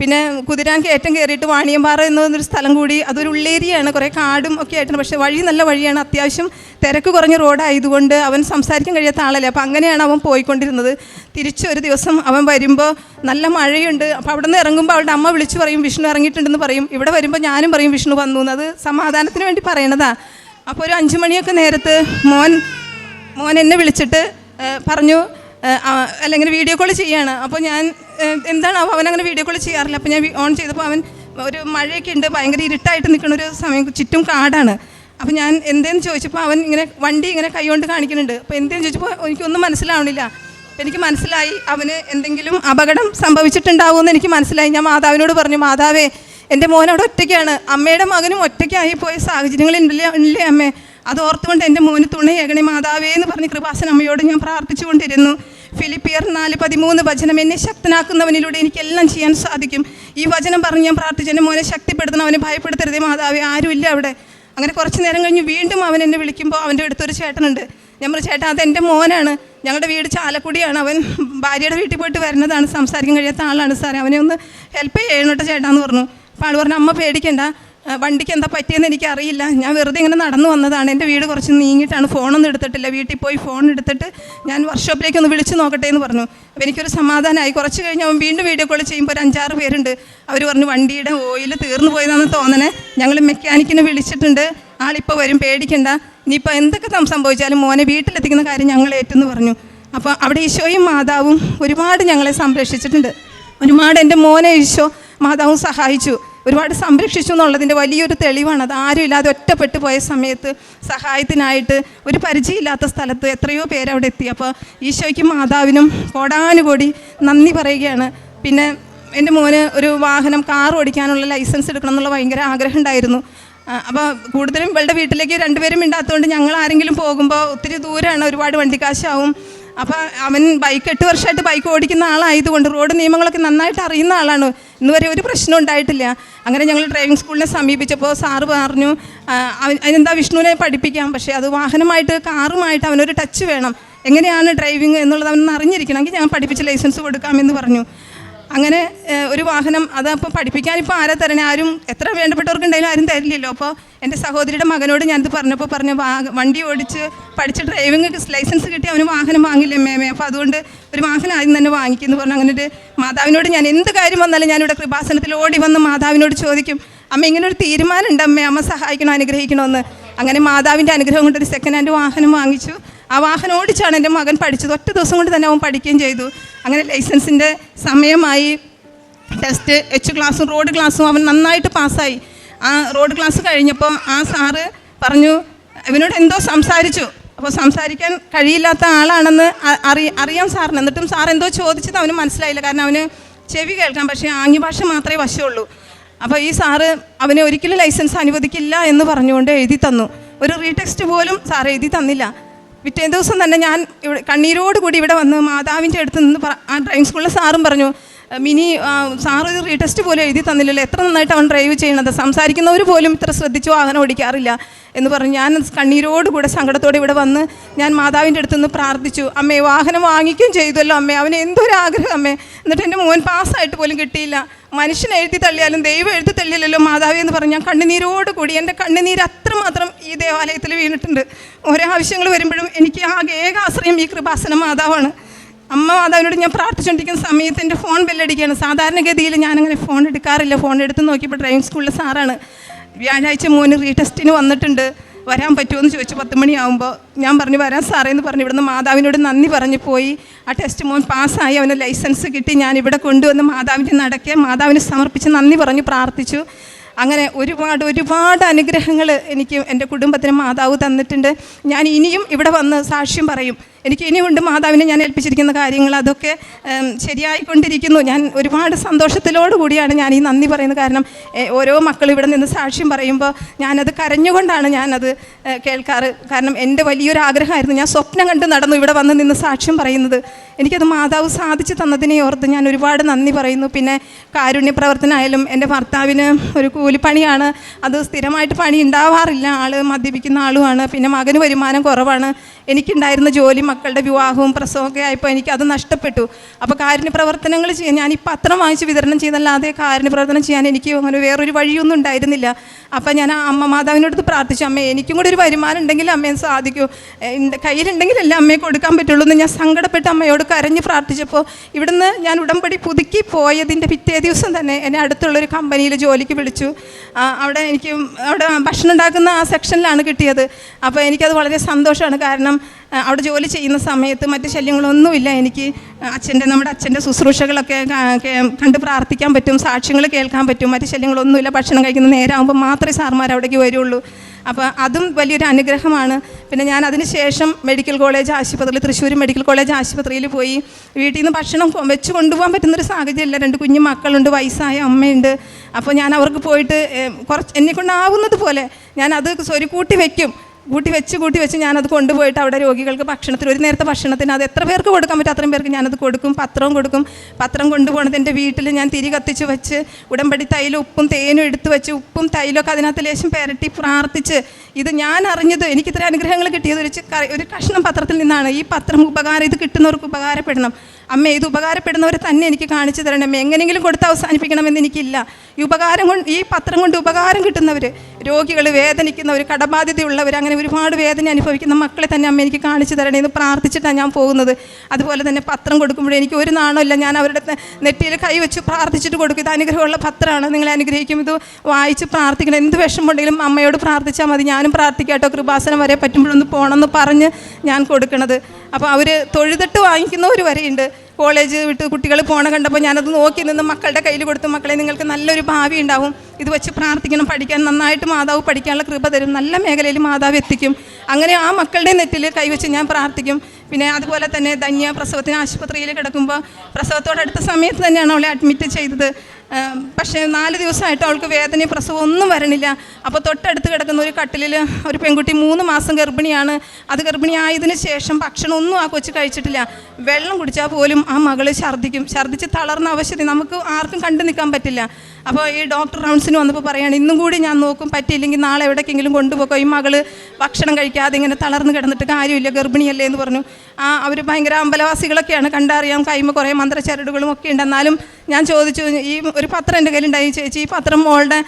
പിന്നെ കുതിരാൻ കയറ്റം കയറിയിട്ട് വാണിയമ്പാറ എന്ന് എന്നൊരു സ്ഥലം കൂടി അതൊരു ഉള്ളേരിയാണ്. കുറേ കാടും ഒക്കെ ആയിട്ടുണ്ട്. പക്ഷേ വഴി നല്ല വഴിയാണ്. അത്യാവശ്യം തിരക്ക് കുറഞ്ഞ റോഡായതുകൊണ്ട് അവൻ സംസാരിക്കാൻ കഴിയാത്ത ആളല്ലേ. അപ്പോൾ അങ്ങനെയാണ് അവൻ പോയിക്കൊണ്ടിരുന്നത്. തിരിച്ച് ഒരു ദിവസം അവൻ വരുമ്പോൾ നല്ല മഴയുണ്ട്. അപ്പോൾ അവിടെ നിന്ന് ഇറങ്ങുമ്പോൾ അവളുടെ അമ്മ വിളിച്ചു പറയും വിഷ്ണു ഇറങ്ങിയിട്ടുണ്ടെന്ന് പറയും. ഇവിടെ വരുമ്പോൾ ഞാനും പറയും വിഷ്ണു വന്നു അത് സമാധാനത്തിന് വേണ്ടി പറയണതാ. അപ്പോൾ ഒരു അഞ്ച് മണിയൊക്കെ നേരത്ത് മോൻ മോൻ എന്നെ വിളിച്ചിട്ട് പറഞ്ഞു അല്ലെങ്കിൽ വീഡിയോ കോൾ ചെയ്യാണ്. അപ്പോൾ ഞാൻ എന്താണ് അവൻ അങ്ങനെ വീഡിയോ കോൾ ചെയ്യാറില്ല. അപ്പോൾ ഞാൻ ഓൺ ചെയ്തപ്പോൾ അവൻ ഒരു മഴയൊക്കെ ഉണ്ട് ഭയങ്കര ഇരുട്ടായിട്ട് നിൽക്കുന്ന ഒരു സമയം ചുറ്റും കാടാണ്. അപ്പോൾ ഞാൻ എന്തേന്ന് ചോദിച്ചപ്പോൾ അവൻ ഇങ്ങനെ വണ്ടി ഇങ്ങനെ കൈകൊണ്ട് കാണിക്കുന്നുണ്ട്. അപ്പോൾ എന്തേന്ന് ചോദിച്ചപ്പോൾ എനിക്കൊന്നും മനസ്സിലാവണില്ല. അപ്പോൾ എനിക്ക് മനസ്സിലായി അവന് എന്തെങ്കിലും അപകടം സംഭവിച്ചിട്ടുണ്ടാവുമെന്ന് എനിക്ക് മനസ്സിലായി. ഞാൻ മാതാവിനോട് പറഞ്ഞു മാതാവേ എന്റെ മോൻ അവിടെ ഒറ്റയ്ക്കാണ്. അമ്മയുടെ മകനും ഒറ്റയ്ക്കായി പോയ സാഹചര്യങ്ങളില്ലേ ഇല്ലേ അമ്മേ? അത് ഓർത്തുകൊണ്ട് എന്റെ മോന് തുണയേകണേ. മാതാവേ എന്ന് പറഞ്ഞ് കൃപാസൻ അമ്മയോട് ഞാൻ പ്രാർത്ഥിച്ചുകൊണ്ടിരുന്നു. ഫിലിപ്പിയർ നാല് പതിമൂന്ന് വചനം എന്നെ ശക്തനാക്കുന്നവനിലൂടെ എനിക്കെല്ലാം ചെയ്യാൻ സാധിക്കും. ഈ വചനം പറഞ്ഞ് ഞാൻ പ്രാർത്ഥിച്ചു. എന്റെ മോനെ ശക്തിപ്പെടുത്തണം അവനെ ഭയപ്പെടുത്തരുതേ മാതാവേ ആരുമില്ല അവിടെ. അങ്ങനെ കുറച്ച് നേരം കഴിഞ്ഞ് വീണ്ടും അവൻ എന്നെ വിളിക്കുമ്പോൾ അവന്റെ അടുത്തൊരു ചേട്ടനുണ്ട്. ഞാൻ പറഞ്ഞു ചേട്ടാ അത് എന്റെ മോനാണ്. ഞങ്ങളുടെ വീട് ചാലക്കുടിയാണ്. അവൻ ഭാര്യയുടെ വീട്ടിൽ പോയിട്ട് വരുന്നതാണ്. സംസാരിക്കാൻ കഴിയാത്ത ആളാണ് സാറേ. അവനെ ഒന്ന് ഹെൽപ്പ് ചെയ്യണോട്ടെ ചേട്ടാന്ന് പറഞ്ഞു. അപ്പോൾ ആൾ പറഞ്ഞു അമ്മ പേടിക്കണ്ട. വണ്ടിക്ക് എന്താ പറ്റിയെന്ന് എനിക്കറിയില്ല. ഞാൻ വെറുതെ ഇങ്ങനെ നടന്നു വന്നതാണ്. എന്റെ വീട് കുറച്ച് നീങ്ങിയിട്ടാണ്. ഫോണൊന്നും എടുത്തിട്ടില്ല. വീട്ടിൽ പോയി ഫോൺ എടുത്തിട്ട് ഞാൻ വർക്ക്ഷോപ്പിലേക്ക് ഒന്ന് വിളിച്ച് നോക്കട്ടെ എന്ന് പറഞ്ഞു. അപ്പോൾ എനിക്കൊരു സമാധാനമായി. കുറച്ച് കഴിഞ്ഞ് അവൻ വീണ്ടും വീഡിയോ കോൾ ചെയ്യുമ്പോൾ ഒരു അഞ്ചാറ് പേരുണ്ട്. അവർ പറഞ്ഞു വണ്ടിയുടെ ഓയിൽ തീർന്നു പോയതാണെന്ന് തോന്നണേ. ഞങ്ങൾ മെക്കാനിക്കിനെ വിളിച്ചിട്ടുണ്ട്. ആളിപ്പോൾ വരും. പേടിക്കണ്ട. ഇനിയിപ്പോൾ എന്തൊക്കെ സംഭവിച്ചാലും മോനെ വീട്ടിലെത്തിക്കുന്ന കാര്യം ഞങ്ങൾ ഏറ്റെന്ന് പറഞ്ഞു. അപ്പോൾ അവിടെ ഈശോയും മാതാവും ഒരുപാട് ഞങ്ങളെ സംരക്ഷിച്ചിട്ടുണ്ട്. ഒരുപാട് എന്റെ മോനെ ഈശോ മാതാവും സഹായിച്ചു. ഒരുപാട് സംരക്ഷിച്ചു എന്നുള്ളതിന്റെ വലിയൊരു തെളിവാണ്. അത് ആരും ഇല്ലാതെ ഒറ്റപ്പെട്ടു പോയ സമയത്ത് സഹായത്തിനായിട്ട് ഒരു പരിചയമില്ലാത്ത സ്ഥലത്ത് എത്രയോ പേര് അവിടെ എത്തി. അപ്പോൾ ഈശോയ്ക്കും മാതാവിനും കോടാനുകൂടി നന്ദി പറയുകയാണ്. പിന്നെ എന്റെ മോന് ഒരു വാഹനം കാർ ഓടിക്കാനുള്ള ലൈസൻസ് എടുക്കണം എന്നുള്ള ഭയങ്കര ആഗ്രഹം ഉണ്ടായിരുന്നു. അപ്പോൾ കൂടുതലും ഇവളുടെ വീട്ടിലേക്ക് രണ്ടുപേരും ഇണ്ടാത്തതുകൊണ്ട് ഞങ്ങൾ ആരെങ്കിലും പോകുമ്പോൾ ഒത്തിരി ദൂരമാണ് ഒരുപാട് വണ്ടിക്കാശാവും. അപ്പോൾ അവൻ ബൈക്ക് എട്ട് വർഷമായിട്ട് ബൈക്ക് ഓടിക്കുന്ന ആളായതുകൊണ്ട് റോഡ് നിയമങ്ങളൊക്കെ നന്നായിട്ട് അറിയുന്ന ആളാണ്. ഇന്ന് വരെ ഒരു പ്രശ്നം ഉണ്ടായിട്ടില്ല. അങ്ങനെ ഞങ്ങൾ ഡ്രൈവിംഗ് സ്കൂളിനെ സമീപിച്ചപ്പോൾ സാറ് പറഞ്ഞു അതിനെന്താ വിഷ്ണുവിനെ പഠിപ്പിക്കാം? പക്ഷേ അത് വാഹനമായിട്ട് കാറുമായിട്ട് അവനൊരു ടച്ച് വേണം. എങ്ങനെയാണ് ഡ്രൈവിംഗ് എന്നുള്ളത് അവനൊന്ന് അറിഞ്ഞിരിക്കണമെങ്കിൽ ഞാൻ പഠിപ്പിച്ച് ലൈസൻസ് കൊടുക്കാമെന്ന് പറഞ്ഞു. അങ്ങനെ ഒരു വാഹനം അതപ്പോൾ പഠിപ്പിക്കാൻ ഇപ്പോൾ ആരാ തരണേ? ആരും എത്ര വേണ്ടപ്പെട്ടവർക്കുണ്ടെങ്കിലും ആരും തരില്ലല്ലോ. അപ്പോൾ എന്റെ സഹോദരിയുടെ മകനോട് ഞാനിത് പറഞ്ഞപ്പോൾ പറഞ്ഞു വണ്ടി ഓടിച്ച് പഠിച്ച് ഡ്രൈവിംഗ് ലൈസൻസ് കിട്ടി അവന് വാഹനം വാങ്ങില്ല മേമേ അപ്പോൾ അതുകൊണ്ട് ഒരു വാഹനം ആദ്യം തന്നെ വാങ്ങിക്കുന്നു പറഞ്ഞു അങ്ങനെ ഒരു മാതാവിനോട് ഞാൻ എന്ത് കാര്യം വന്നാലും ഞാനിവിടെ കൃപാസനത്തിൽ ഓടി വന്ന് മാതാവിനോട് ചോദിക്കും അമ്മ ഇങ്ങനെ ഒരു തീരുമാനമുണ്ട് അമ്മേ. അമ്മ സഹായിക്കണോ അനുഗ്രഹിക്കണമെന്ന് അങ്ങനെ മാതാവിന്റെ അനുഗ്രഹം കൊണ്ട് ഒരു സെക്കൻഡ് ഹാൻഡ് വാഹനം വാങ്ങിച്ചു. ആ വാഹനം ഓടിച്ചാണ് എന്റെ മകൻ പഠിച്ചത്. ഒറ്റ ദിവസം കൊണ്ട് തന്നെ അവൻ പഠിക്കുകയും ചെയ്തു. അങ്ങനെ ലൈസൻസിന്റെ സമയമായി ടെസ്റ്റ് എച്ച് ക്ലാസ്സും റോഡ് ക്ലാസ്സും അവൻ നന്നായിട്ട് പാസ്സായി. ആ റോഡ് ക്ലാസ് കഴിഞ്ഞപ്പോൾ ആ സാറ് പറഞ്ഞു ഇവനോട് എന്തോ സംസാരിച്ചു. അപ്പോൾ സംസാരിക്കാൻ കഴിയില്ലാത്ത ആളാണെന്ന് അറി അറിയാം സാറിന് എന്നിട്ടും സാർ എന്തോ ചോദിച്ചത് അവന് മനസ്സിലായില്ല. കാരണം അവന് ചെവി കേൾക്കാം. പക്ഷേ ആംഗ്യഭാഷ മാത്രമേ വശമുള്ളൂ. അപ്പോൾ ഈ സാറ് അവനെ ഒരിക്കലും ലൈസൻസ് അനുവദിക്കില്ല എന്ന് പറഞ്ഞുകൊണ്ട് എഴുതി തന്നു. ഒരു റീടെക്സ്റ്റ് പോലും സാർ എഴുതി തന്നില്ല. പിറ്റേ ദിവസം തന്നെ ഞാൻ ഇവിടെ കണ്ണീരോട് കൂടി ഇവിടെ വന്ന് മാതാവിന്റെ അടുത്ത് നിന്ന് ആ ഡ്രൈവിംഗ് സ്കൂളിലെ സാറും പറഞ്ഞു മിനി സാർ ഒരു റീടെസ്റ്റ് പോലും എഴുതി തന്നില്ലല്ലോ. എത്ര നന്നായിട്ട് അവൻ ഡ്രൈവ് ചെയ്യണത് സംസാരിക്കുന്നവർ പോലും ഇത്ര ശ്രദ്ധിച്ച്? വാഹനം ഓടിക്കാറില്ല. എന്ന് പറഞ്ഞ് ഞാൻ കണ്ണീരോടുകൂടെ സങ്കടത്തോടെ ഇവിടെ വന്ന് ഞാൻ മാതാവിന്റെ അടുത്ത് നിന്ന് പ്രാർത്ഥിച്ചു. അമ്മേ വാഹനം വാങ്ങിക്കുകയും ചെയ്തല്ലോ അമ്മേ. അവന് എന്തൊരു ആഗ്രഹം അമ്മേ. എന്നിട്ട് എന്റെ മോൻ പാസ്സായിട്ട് പോലും കിട്ടിയില്ല. മനുഷ്യൻ എഴുതി തള്ളിയാലും ദൈവം എഴുതി തള്ളിയില്ലല്ലോ മാതാവി എന്ന് പറഞ്ഞ് ഞാൻ കണ്ണുനീരോട് കൂടി എന്റെ കണ്ണുനീര് അത്രമാത്രം ഈ ദേവാലയത്തിൽ വീണിട്ടുണ്ട്. ഓരോ ആവശ്യങ്ങൾ വരുമ്പോഴും എനിക്ക് ആകെ ഏക ആശ്രയം ഈ കൃപാസന മാതാവാണ്. അമ്മ മാതാവിനോട് ഞാൻ പ്രാർത്ഥിച്ചുകൊണ്ടിരിക്കുന്ന സമയത്ത് എന്റെ ഫോൺ ബെല്ലടിക്കുകയാണ്. സാധാരണഗതിയിൽ ഞാനങ്ങനെ ഫോൺ എടുക്കാറില്ല. ഫോൺ എടുത്ത് നോക്കിയപ്പോൾ ഡ്രൈവിംഗ് സ്കൂളിലെ സാറാണ്. വ്യാഴാഴ്ച മോന് റീടെസ്റ്റിന് വന്നിട്ടുണ്ട്. വരാൻ പറ്റുമോ എന്ന് ചോദിച്ചു. പത്ത് മണിയാകുമ്പോൾ ഞാൻ പറഞ്ഞു വരാൻ സാറേ എന്ന് പറഞ്ഞു. ഇവിടുന്ന് മാതാവിനോട് നന്ദി പറഞ്ഞു പോയി. ആ ടെസ്റ്റ് മോൻ പാസ്സായി. അവന് ലൈസൻസ് കിട്ടി. ഞാൻ ഇവിടെ കൊണ്ടുവന്ന് മാതാവിന്റെ നടക്കെ. മാതാവിന് സമർപ്പിച്ച് നന്ദി പറഞ്ഞു പ്രാർത്ഥിച്ചു. അങ്ങനെ ഒരുപാട് ഒരുപാട് അനുഗ്രഹങ്ങൾ എനിക്ക് എന്റെ കുടുംബത്തിന് മാതാവ് തന്നിട്ടുണ്ട്. ഞാൻ ഇനിയും ഇവിടെ വന്ന് സാക്ഷ്യം പറയും. എനിക്ക് ഇനിയുണ്ട് മാതാവിനെ ഞാൻ ഏൽപ്പിച്ചിരിക്കുന്ന കാര്യങ്ങൾ അതൊക്കെ ശരിയായിക്കൊണ്ടിരിക്കുന്നു. ഞാൻ ഒരുപാട് സന്തോഷത്തിലോട് കൂടിയാണ് ഞാൻ ഈ നന്ദി പറയുന്നത്. കാരണം ഓരോ മക്കളും ഇവിടെ നിന്ന് സാക്ഷ്യം പറയുമ്പോൾ ഞാനത് കരഞ്ഞുകൊണ്ടാണ് ഞാനത് കേൾക്കാറ്. കാരണം എന്റെ വലിയൊരു ആഗ്രഹമായിരുന്നു ഞാൻ സ്വപ്നം കണ്ട് നടന്നു ഇവിടെ വന്ന് നിന്ന് സാക്ഷ്യം പറയുന്നത്. എനിക്കത് മാതാവ് സാധിച്ചു തന്നതിനെ ഓർത്ത് ഞാൻ ഒരുപാട് നന്ദി പറയുന്നു. പിന്നെ കാരുണ്യ പ്രവർത്തനമായാലും എന്റെ ഭർത്താവിന് ഒരു കൂലിപ്പണിയാണ്. അത് സ്ഥിരമായിട്ട് പണി ഉണ്ടാവാറില്ല. ആൾ മദ്യപിക്കുന്ന ആളുമാണ്. പിന്നെ മകന് വരുമാനം കുറവാണ്. എനിക്കുണ്ടായിരുന്ന ജോലി മക്കളുടെ വിവാഹവും പ്രസവമൊക്കെ ആയപ്പോൾ എനിക്ക് അത് നഷ്ടപ്പെട്ടു. അപ്പോൾ കാരുണ്യ പ്രവർത്തനങ്ങൾ ചെയ്യാൻ ഈ പത്രം വാങ്ങിച്ച് വിതരണം ചെയ്തല്ലാതെ കാരുണ്യ പ്രവർത്തനം ചെയ്യാൻ എനിക്ക് അങ്ങനെ വേറൊരു വഴിയൊന്നും ഉണ്ടായിരുന്നില്ല. അപ്പോൾ ഞാൻ അമ്മ മാതാവിനോട് പ്രാർത്ഥിച്ചു അമ്മ എനിക്കും കൂടി ഒരു വരുമാനം ഉണ്ടെങ്കിൽ അമ്മയെ സാധിക്കൂ. കയ്യിലുണ്ടെങ്കിലല്ലേ അമ്മയെ കൊടുക്കാൻ പറ്റുള്ളൂ എന്ന് ഞാൻ സങ്കടപ്പെട്ട് അമ്മയോട് കരഞ്ഞ് പ്രാർത്ഥിച്ചപ്പോൾ ഇവിടുന്ന് ഞാൻ ഉടമ്പടി പുതുക്കി പോയതിന്റെ പിറ്റേ ദിവസം തന്നെ എന്നെ അടുത്തുള്ളൊരു കമ്പനിയിൽ ജോലിക്ക് വിളിച്ചു. അവിടെ എനിക്ക് അവിടെ ഭക്ഷണം ഉണ്ടാക്കുന്ന ആ സെക്ഷനിലാണ് കിട്ടിയത്. അപ്പോൾ എനിക്കത് വളരെ സന്തോഷമാണ്. കാരണം അവിടെ ജോലി ചെയ്യുന്ന സമയത്ത് മറ്റ് ശല്യങ്ങളൊന്നുമില്ല. എനിക്ക് അച്ഛന്റെ നമ്മുടെ അച്ഛന്റെ ശുശ്രൂഷകളൊക്കെ കണ്ട് പ്രാർത്ഥിക്കാൻ പറ്റും സാക്ഷ്യങ്ങൾ കേൾക്കാൻ പറ്റും. മറ്റ് ശല്യങ്ങളൊന്നുമില്ല. ഭക്ഷണം കഴിക്കുന്ന നേരമാകുമ്പോൾ മാത്രമേ സാർമാർ അവിടേക്ക് വരുള്ളൂ. അപ്പോൾ അതും വലിയൊരു അനുഗ്രഹമാണ്. പിന്നെ ഞാൻ അതിന് ശേഷം മെഡിക്കൽ കോളേജ് ആശുപത്രിയിൽ തൃശ്ശൂർ മെഡിക്കൽ കോളേജ് ആശുപത്രിയിൽ പോയി. വീട്ടിൽ നിന്ന് ഭക്ഷണം വെച്ച് കൊണ്ടുപോകാൻ പറ്റുന്നൊരു സാഹചര്യമില്ല. രണ്ട് കുഞ്ഞു മക്കളുണ്ട് വയസ്സായ അമ്മയുണ്ട്. അപ്പോൾ ഞാൻ അവർക്ക് പോയിട്ട് കുറച്ച് എന്നെക്കൊണ്ടാവുന്നത് പോലെ ഞാൻ അത് സ്വരുക്കൂട്ടി വയ്ക്കും കൂട്ടി വെച്ച് കൂട്ടി വെച്ച് ഞാനത് കൊണ്ടുപോയിട്ട് അവിടെ രോഗികൾക്ക് ഭക്ഷണത്തിന് ഒരു നേരത്തെ ഭക്ഷണത്തിന് അത് എത്ര പേർക്ക് കൊടുക്കാൻ പറ്റും? അത്രയും പേർക്ക് ഞാനത് കൊടുക്കും പത്രവും കൊടുക്കും. പത്രം കൊണ്ടുപോകണത് എന്റെ വീട്ടിൽ ഞാൻ തിരി കത്തിച്ച് വെച്ച് ഉടമ്പടി തൈലും ഉപ്പും തേനും എടുത്ത് വെച്ച് ഉപ്പും തൈലൊക്കെ അതിനകത്ത് ലേശം പെരട്ടി പ്രാർത്ഥിച്ച്. ഇത് ഞാൻ അറിഞ്ഞത് എനിക്ക് ഇത്ര അനുഗ്രഹങ്ങൾ കിട്ടിയത് ഒരു ഒരു കഷ്ണം പത്രത്തിൽ നിന്നാണ്. ഈ പത്രം ഉപകാരം ഇത് കിട്ടുന്നവർക്ക് ഉപകാരപ്പെടണം. അമ്മ ഇത് ഉപകാരപ്പെടുന്നവരെ തന്നെ എനിക്ക് കാണിച്ചു തരണം എങ്ങനെയെങ്കിലും കൊടുത്ത് അവസാനിപ്പിക്കണമെന്ന് എനിക്കില്ല. ഈ ഉപകാരം കൊണ്ട് ഈ പത്രം കൊണ്ട് ഉപകാരം കിട്ടുന്നവർ രോഗികൾ ഒരു കടബാധ്യതയുള്ളവർ അങ്ങനെ ഒരുപാട് വേദന അനുഭവിക്കുന്ന മക്കളെ തന്നെ അമ്മ എനിക്ക് കാണിച്ചു തരണേ എന്ന് പ്രാർത്ഥിച്ചിട്ടാണ് ഞാൻ പോകുന്നത്. അതുപോലെ തന്നെ പത്രം കൊടുക്കുമ്പോൾ എനിക്ക് ഒരു നാണമില്ല ഞാൻ അവരുടെ നെറ്റിയിൽ കൈവച്ച് പ്രാർത്ഥിച്ചിട്ട് കൊടുക്കും. ഇത് അനുഗ്രഹമുള്ള പത്രമാണ്. നിങ്ങളെ അനുഗ്രഹിക്കും. ഇത് വായിച്ച് പ്രാർത്ഥിക്കണം. എന്ത് വിഷമമുണ്ടെങ്കിലും അമ്മയോട് പ്രാർത്ഥിച്ചാൽ മതി. ഞാനും പ്രാർത്ഥിക്കാട്ടോ കൃപാസനം വരെ പറ്റുമ്പോഴൊന്ന് പോകണമെന്ന് പറഞ്ഞ് ഞാൻ കൊടുക്കണത്. അപ്പോൾ അവർ തൊഴുതിട്ട് വാങ്ങിക്കുന്നവർ വരെയുണ്ട്. കോളേജ് വിട്ട് കുട്ടികൾ പോണ കണ്ടപ്പോൾ ഞാനത് നോക്കി നിന്ന് മക്കളുടെ കയ്യിൽ കൊടുത്തു. മക്കളെ നിങ്ങൾക്ക് നല്ലൊരു ഭാവി ഉണ്ടാവും. ഇത് വെച്ച് പ്രാർത്ഥിക്കണം പഠിക്കാൻ നന്നായിട്ട് മാതാവ് പഠിക്കാനുള്ള കൃപ തരും നല്ല മേഖലയിൽ മാതാവ് എത്തിക്കും. അങ്ങനെ ആ മക്കളുടെ നെറ്റിൽ കൈവച്ച് ഞാൻ പ്രാർത്ഥിക്കും. പിന്നെ അതുപോലെ തന്നെ ധന്യ പ്രസവത്തിന് ആശുപത്രിയിൽ കിടക്കുമ്പോൾ പ്രസവത്തോടടുത്ത സമയത്ത് തന്നെയാണ് അവളെ അഡ്മിറ്റ് ചെയ്തത്. പക്ഷേ നാല് ദിവസമായിട്ട് അവൾക്ക് വേദനയും പ്രസവം ഒന്നും വരണില്ല. അപ്പോൾ തൊട്ടടുത്ത് കിടക്കുന്ന ഒരു കട്ടിലിൽ ഒരു പെൺകുട്ടി മൂന്ന് മാസം ഗർഭിണിയാണ്. അത് ഗർഭിണിയായതിനു ശേഷം ഭക്ഷണം ഒന്നും ആ കൊച്ചു കഴിച്ചിട്ടില്ല. വെള്ളം കുടിച്ചാൽ പോലും ആ മകൾ ഛർദ്ദിക്കും. ഛർദ്ദിച്ച് തളർന്ന അവശത നമുക്ക് ആർക്കും കണ്ടു നിൽക്കാൻ പറ്റില്ല. അപ്പോൾ ഈ ഡോക്ടർ റൗണ്ട്സിന് വന്നപ്പോൾ പറയുകയാണ് ഇന്നും കൂടി ഞാൻ നോക്കും പറ്റിയില്ലെങ്കിൽ നാളെ എവിടേക്കെങ്കിലും കൊണ്ടുപോക്കോ. ഈ മകൾ ഭക്ഷണം കഴിക്കാതെ ഇങ്ങനെ തളർന്ന് കിടന്നിട്ട് കാര്യമില്ല ഗർഭിണിയല്ലേ എന്ന് പറഞ്ഞു. ആ അവർ ഭയങ്കര അമ്പലവാസികളൊക്കെയാണ് കണ്ടറിയാം കൈമ കുറേ മന്ത്രച്ചരടുകളും ഒക്കെ ഉണ്ട്. എന്നാലും ഞാൻ ചോദിച്ചു ഈ ഒരു പത്രം എന്റെ കയ്യിലുണ്ടായി ചേച്ചി ഈ പത്രം മോളുടെ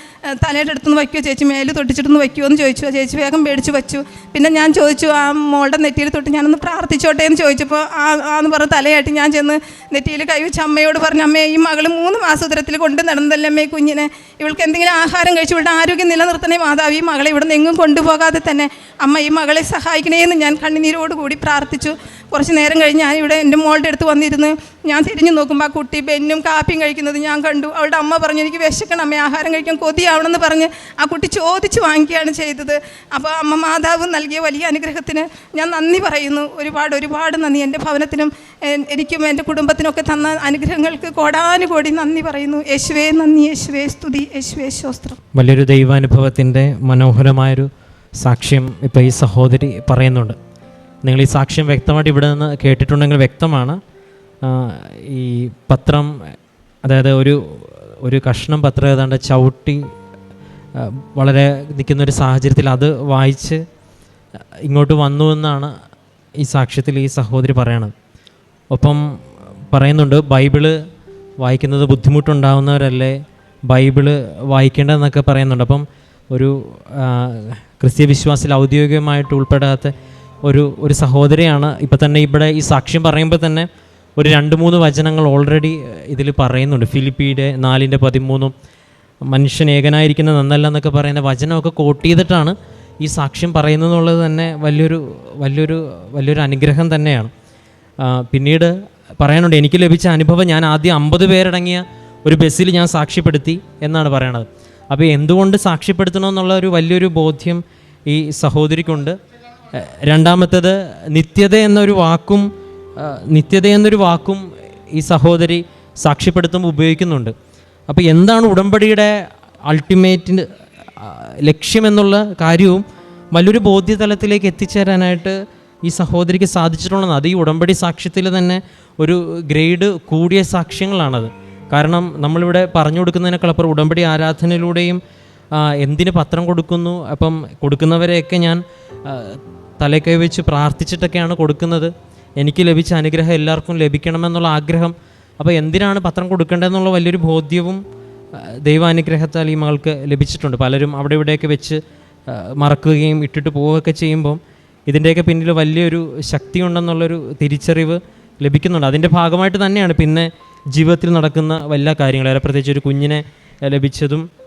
തലയുടെ അടുത്തുനിന്ന് വയ്ക്കുമോ ചേച്ചി? മേൽ തൊട്ടിച്ചിട്ടൊന്ന് വയ്ക്കുമോ എന്ന് ചോദിച്ചു. ചേച്ചി വേഗം മേടിച്ച് വെച്ചു. പിന്നെ ഞാൻ ചോദിച്ചു ആ മോളുടെ നെറ്റിയിൽ തൊട്ട് ഞാനൊന്ന് പ്രാർത്ഥിച്ചോട്ടെ? എന്ന് ചോദിച്ചപ്പോൾ ആ ആന്ന് പറഞ്ഞ തലയായിട്ട് ഞാൻ ചെന്ന് നെറ്റിയിൽ കൈവച്ച് അമ്മയോട് പറഞ്ഞു അമ്മേ ഈ മകൾ മൂന്ന് മാസത്തിൽ കൊണ്ട് നടന്നതല്ലേ അമ്മേ കുഞ്ഞിനെ? ഇവൾക്ക് എന്തെങ്കിലും ആഹാരം കഴിച്ചു വിട്ട് ആരോഗ്യം നിലനിർത്തണേ മാതാവ് ഈ മകളെ ഇവിടെ നിന്ന് എങ്ങും കൊണ്ടുപോകാതെ തന്നെ അമ്മ ഈ മകളെ സഹായിക്കണേ എന്ന് ഞാൻ കണ്ണുനീരോട് കൂടി പ്രാർത്ഥിച്ചു. കുറച്ച് നേരം കഴിഞ്ഞ് ഞാൻ ഇവിടെ എന്റെ മോളുടെ അടുത്ത് വന്നിരുന്ന് ഞാൻ തിരിഞ്ഞു നോക്കുമ്പോൾ ആ കുട്ടി ബെന്നും കാപ്പിയും കഴിക്കുന്നത് ഞാൻ കണ്ടു. അവളുടെ അമ്മ പറഞ്ഞു എനിക്ക് വിശക്കണം അമ്മ ആഹാരം കഴിക്കാൻ കൊതിയാവണമെന്ന് പറഞ്ഞ് ആ കുട്ടി ചോദിച്ച് വാങ്ങിക്കുകയാണ് ചെയ്തത്. അപ്പോൾ അമ്മ മാതാവ് നൽകിയ വലിയ അനുഗ്രഹത്തിന് ഞാൻ നന്ദി പറയുന്നു. ഒരുപാട് ഒരുപാട് നന്ദി. എന്റെ ഭവനത്തിനും എനിക്കും എന്റെ കുടുംബത്തിനൊക്കെ തന്ന അനുഗ്രഹങ്ങൾക്ക് കോടാനുകോടി നന്ദി പറയുന്നു. യേശുവേ നന്ദി യേശുവേ സ്തുതി യേശുവേ ശോസ്ത്രം. വലിയൊരു ദൈവാനുഭവത്തിന്റെ മനോഹരമായൊരു സാക്ഷ്യം ഇപ്പോൾ ഈ സഹോദരി പറയുന്നുണ്ട്. നിങ്ങൾ ഈ സാക്ഷ്യം വ്യക്തമായിട്ട് ഇവിടെ നിന്ന് കേട്ടിട്ടുണ്ടെങ്കിൽ വ്യക്തമാണ്. ഈ പത്രം അതായത് ഒരു ഒരു കഷ്ണം പത്രം ഏതാണ്ട് ചവിട്ടി വളരെ നിൽക്കുന്നൊരു സാഹചര്യത്തിൽ അത് വായിച്ച് ഇങ്ങോട്ട് വന്നു എന്നാണ് ഈ സാക്ഷ്യത്തിൽ ഈ സഹോദരി പറയണത്. ഒപ്പം പറയുന്നുണ്ട് ബൈബിൾ വായിക്കുന്നത് ബുദ്ധിമുട്ടുണ്ടാവുന്നവരല്ലേ? ബൈബിൾ വായിക്കേണ്ടതെന്നൊക്കെ പറയുന്നുണ്ട്. അപ്പം ഒരു ക്രിസ്തീയ വിശ്വാസത്തിൽ ഔദ്യോഗികമായിട്ട് ഉൾപ്പെടാത്ത ഒരു ഒരു സഹോദരിയാണ്. ഇപ്പം തന്നെ ഇവിടെ ഈ സാക്ഷ്യം പറയുമ്പോൾ തന്നെ ഒരു രണ്ട് മൂന്ന് വചനങ്ങൾ ഓൾറെഡി ഇതിൽ പറയുന്നുണ്ട്. ഫിലിപ്പിയുടെ നാലിന്റെ പതിമൂന്നും മനുഷ്യൻ ഏകനായിരിക്കുന്ന നന്നല്ല എന്നൊക്കെ പറയുന്ന വചനമൊക്കെ കോട്ട് ചെയ്തിട്ടാണ് ഈ സാക്ഷ്യം പറയുന്നതെന്നുള്ളത് തന്നെ വലിയൊരു വലിയൊരു വലിയൊരു അനുഗ്രഹം തന്നെയാണ്. പിന്നീട് പറയാനുണ്ട് എനിക്ക് ലഭിച്ച അനുഭവം ഞാൻ ആദ്യം അമ്പത് പേരടങ്ങിയ ഒരു ബസ്സിൽ ഞാൻ സാക്ഷ്യപ്പെടുത്തി എന്നാണ് പറയണത്. അപ്പോൾ എന്തുകൊണ്ട് സാക്ഷ്യപ്പെടുത്തണമെന്നുള്ള ഒരു വലിയൊരു ബോധ്യം ഈ സഹോദരിക്കുണ്ട്. രണ്ടാമത്തേത് നിത്യത എന്നൊരു വാക്കും നിത്യത എന്നൊരു വാക്കും ഈ സഹോദരി സാക്ഷ്യപ്പെടുത്തുമ്പോൾ ഉപയോഗിക്കുന്നുണ്ട്. അപ്പോൾ എന്താണ് ഉടമ്പടിയുടെ അൾട്ടിമേറ്റ് ലക്ഷ്യമെന്നുള്ള കാര്യവും വലിയൊരു ബോധ്യതലത്തിലേക്ക് എത്തിച്ചേരാനായിട്ട് ഈ സഹോദരിക്ക് സാധിച്ചിട്ടുള്ളതാണ് അത് ഈ ഉടമ്പടി സാക്ഷ്യത്തിൽ തന്നെ ഒരു ഗ്രേഡ് കൂടിയ സാക്ഷ്യങ്ങളാണത്. കാരണം നമ്മളിവിടെ പറഞ്ഞു കൊടുക്കുന്നതിനേക്കാളപ്പുറം ഉടമ്പടി ആരാധനയിലൂടെയും എന്തിന് പത്രം കൊടുക്കുന്നു അപ്പം കൊടുക്കുന്നവരെയൊക്കെ ഞാൻ ആ, വെച്ച് പ്രാർത്ഥിച്ചിട്ടൊക്കെയാണ് കൊടുക്കുന്നത്. എനിക്ക് ലഭിച്ച അനുഗ്രഹം എല്ലാവർക്കും ലഭിക്കണമെന്നുള്ള ആഗ്രഹം. അപ്പോൾ എന്തിനാണ് പത്രം കൊടുക്കേണ്ടതെന്നുള്ള വലിയൊരു ബോധ്യവും ദൈവാനുഗ്രഹത്താൽ ഈ മകൾക്ക് ലഭിച്ചിട്ടുണ്ട്. പലരും അവിടെ ഇവിടെയൊക്കെ വെച്ച് മറക്കുകയും ഇട്ടിട്ട് പോവുകയൊക്കെ ചെയ്യുമ്പം ഇതിന്റെയൊക്കെ പിന്നിൽ വലിയൊരു ശക്തി ഉണ്ടെന്നുള്ളൊരു തിരിച്ചറിവ് ലഭിക്കുന്നുണ്ട്. അതിന്റെ ഭാഗമായിട്ട് തന്നെയാണ് പിന്നെ ജീവിതത്തിൽ നടക്കുന്ന എല്ലാ കാര്യങ്ങളും പ്രത്യേകിച്ച് ഒരു കുഞ്ഞിനെ ലഭിച്ചതും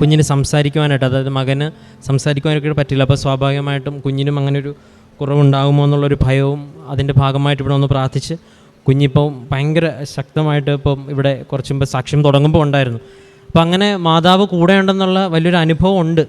കുഞ്ഞിന് സംസാരിക്കുവാനായിട്ട് അതായത് മകന് സംസാരിക്കുവാനൊക്കെ പറ്റില്ല. അപ്പോൾ സ്വാഭാവികമായിട്ടും കുഞ്ഞിനും അങ്ങനെ ഒരു കുറവുണ്ടാകുമോ എന്നുള്ളൊരു ഭയവും അതിന്റെ ഭാഗമായിട്ട് ഇവിടെ ഒന്ന് പ്രാർത്ഥിച്ച് കുഞ്ഞിപ്പം ഭയങ്കര ശക്തമായിട്ട് ഇപ്പം ഇവിടെ കുറച്ച് മുമ്പ് സാക്ഷ്യം തുടങ്ങുമ്പോൾ ഉണ്ടായിരുന്നു. അപ്പം അങ്ങനെ മാതാവ് കൂടെ ഉണ്ടെന്നുള്ള വലിയൊരു അനുഭവം ഉണ്ട്.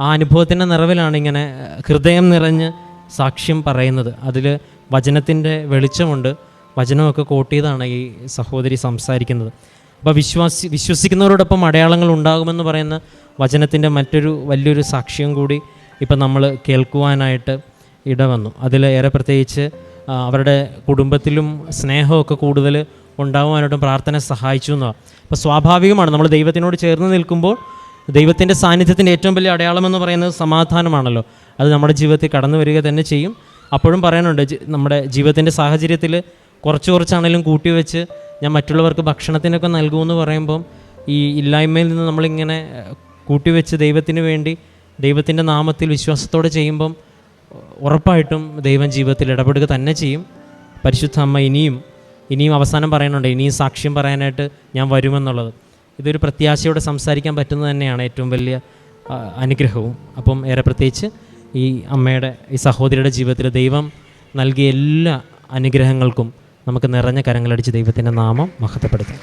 ആ അനുഭവത്തിന്റെ നിറവിലാണ് ഇങ്ങനെ ഹൃദയം നിറഞ്ഞ് സാക്ഷ്യം പറയുന്നത്. അതിൽ വചനത്തിന്റെ വെളിച്ചമുണ്ട്. വചനമൊക്കെ കൂട്ടിയതാണ് ഈ സഹോദരി സംസാരിക്കുന്നത്. അപ്പോൾ വിശ്വാസി വിശ്വസിക്കുന്നവരോടൊപ്പം അടയാളങ്ങൾ ഉണ്ടാകുമെന്ന് പറയുന്ന വചനത്തിന്റെ മറ്റൊരു വലിയൊരു സാക്ഷ്യം കൂടി ഇപ്പം നമ്മൾ കേൾക്കുവാനായിട്ട് ഇടവന്നു. ഏറെ പ്രത്യേകിച്ച് അവരുടെ കുടുംബത്തിലും സ്നേഹമൊക്കെ കൂടുതൽ ഉണ്ടാകുവാനായിട്ടും പ്രാർത്ഥന സഹായിച്ചു എന്നാണ് അപ്പോൾ സ്വാഭാവികമാണ് നമ്മൾ ദൈവത്തിനോട് ചേർന്ന് നിൽക്കുമ്പോൾ ദൈവത്തിന്റെ സാന്നിധ്യത്തിന്റെ ഏറ്റവും വലിയ അടയാളം എന്ന് പറയുന്നത് സമാധാനമാണല്ലോ. അത് നമ്മുടെ ജീവിതത്തിൽ കടന്നു വരിക തന്നെ ചെയ്യും. അപ്പോഴും പറയാനുണ്ട് നമ്മുടെ ജീവിതത്തിന്റെ സാഹചര്യത്തിൽ കുറച്ച് കുറച്ചാണെങ്കിലും കൂട്ടി വെച്ച് ഞാൻ മറ്റുള്ളവർക്ക് ഭക്ഷണത്തിനൊക്കെ നൽകുമെന്ന് പറയുമ്പം ഈ ഇല്ലായ്മയിൽ നിന്ന് നമ്മളിങ്ങനെ കൂട്ടിവെച്ച് ദൈവത്തിന് വേണ്ടി ദൈവത്തിന്റെ നാമത്തിൽ വിശ്വാസത്തോടെ ചെയ്യുമ്പം ഉറപ്പായിട്ടും ദൈവം ജീവിതത്തിൽ ഇടപെടുക തന്നെ ചെയ്യും. പരിശുദ്ധ അമ്മ ഇനിയും ഇനിയും അവസാനം പറയാനുണ്ട് ഇനിയും സാക്ഷ്യം പറയാനായിട്ട് ഞാൻ വരുമെന്നുള്ളത്. ഇതൊരു പ്രത്യാശയോടെ സംസാരിക്കാൻ പറ്റുന്നത് തന്നെയാണ് ഏറ്റവും വലിയ അനുഗ്രഹവും. അപ്പം ഏറെ പ്രത്യേകിച്ച് ഈ അമ്മയുടെ ഈ സഹോദരിയുടെ ജീവിതത്തിൽ ദൈവം നൽകിയ എല്ലാ അനുഗ്രഹങ്ങൾക്കും നമുക്ക് നിറഞ്ഞ കരങ്ങളടിച്ച് ദൈവത്തിന്റെ നാമം മഹത്വപ്പെടുത്താം.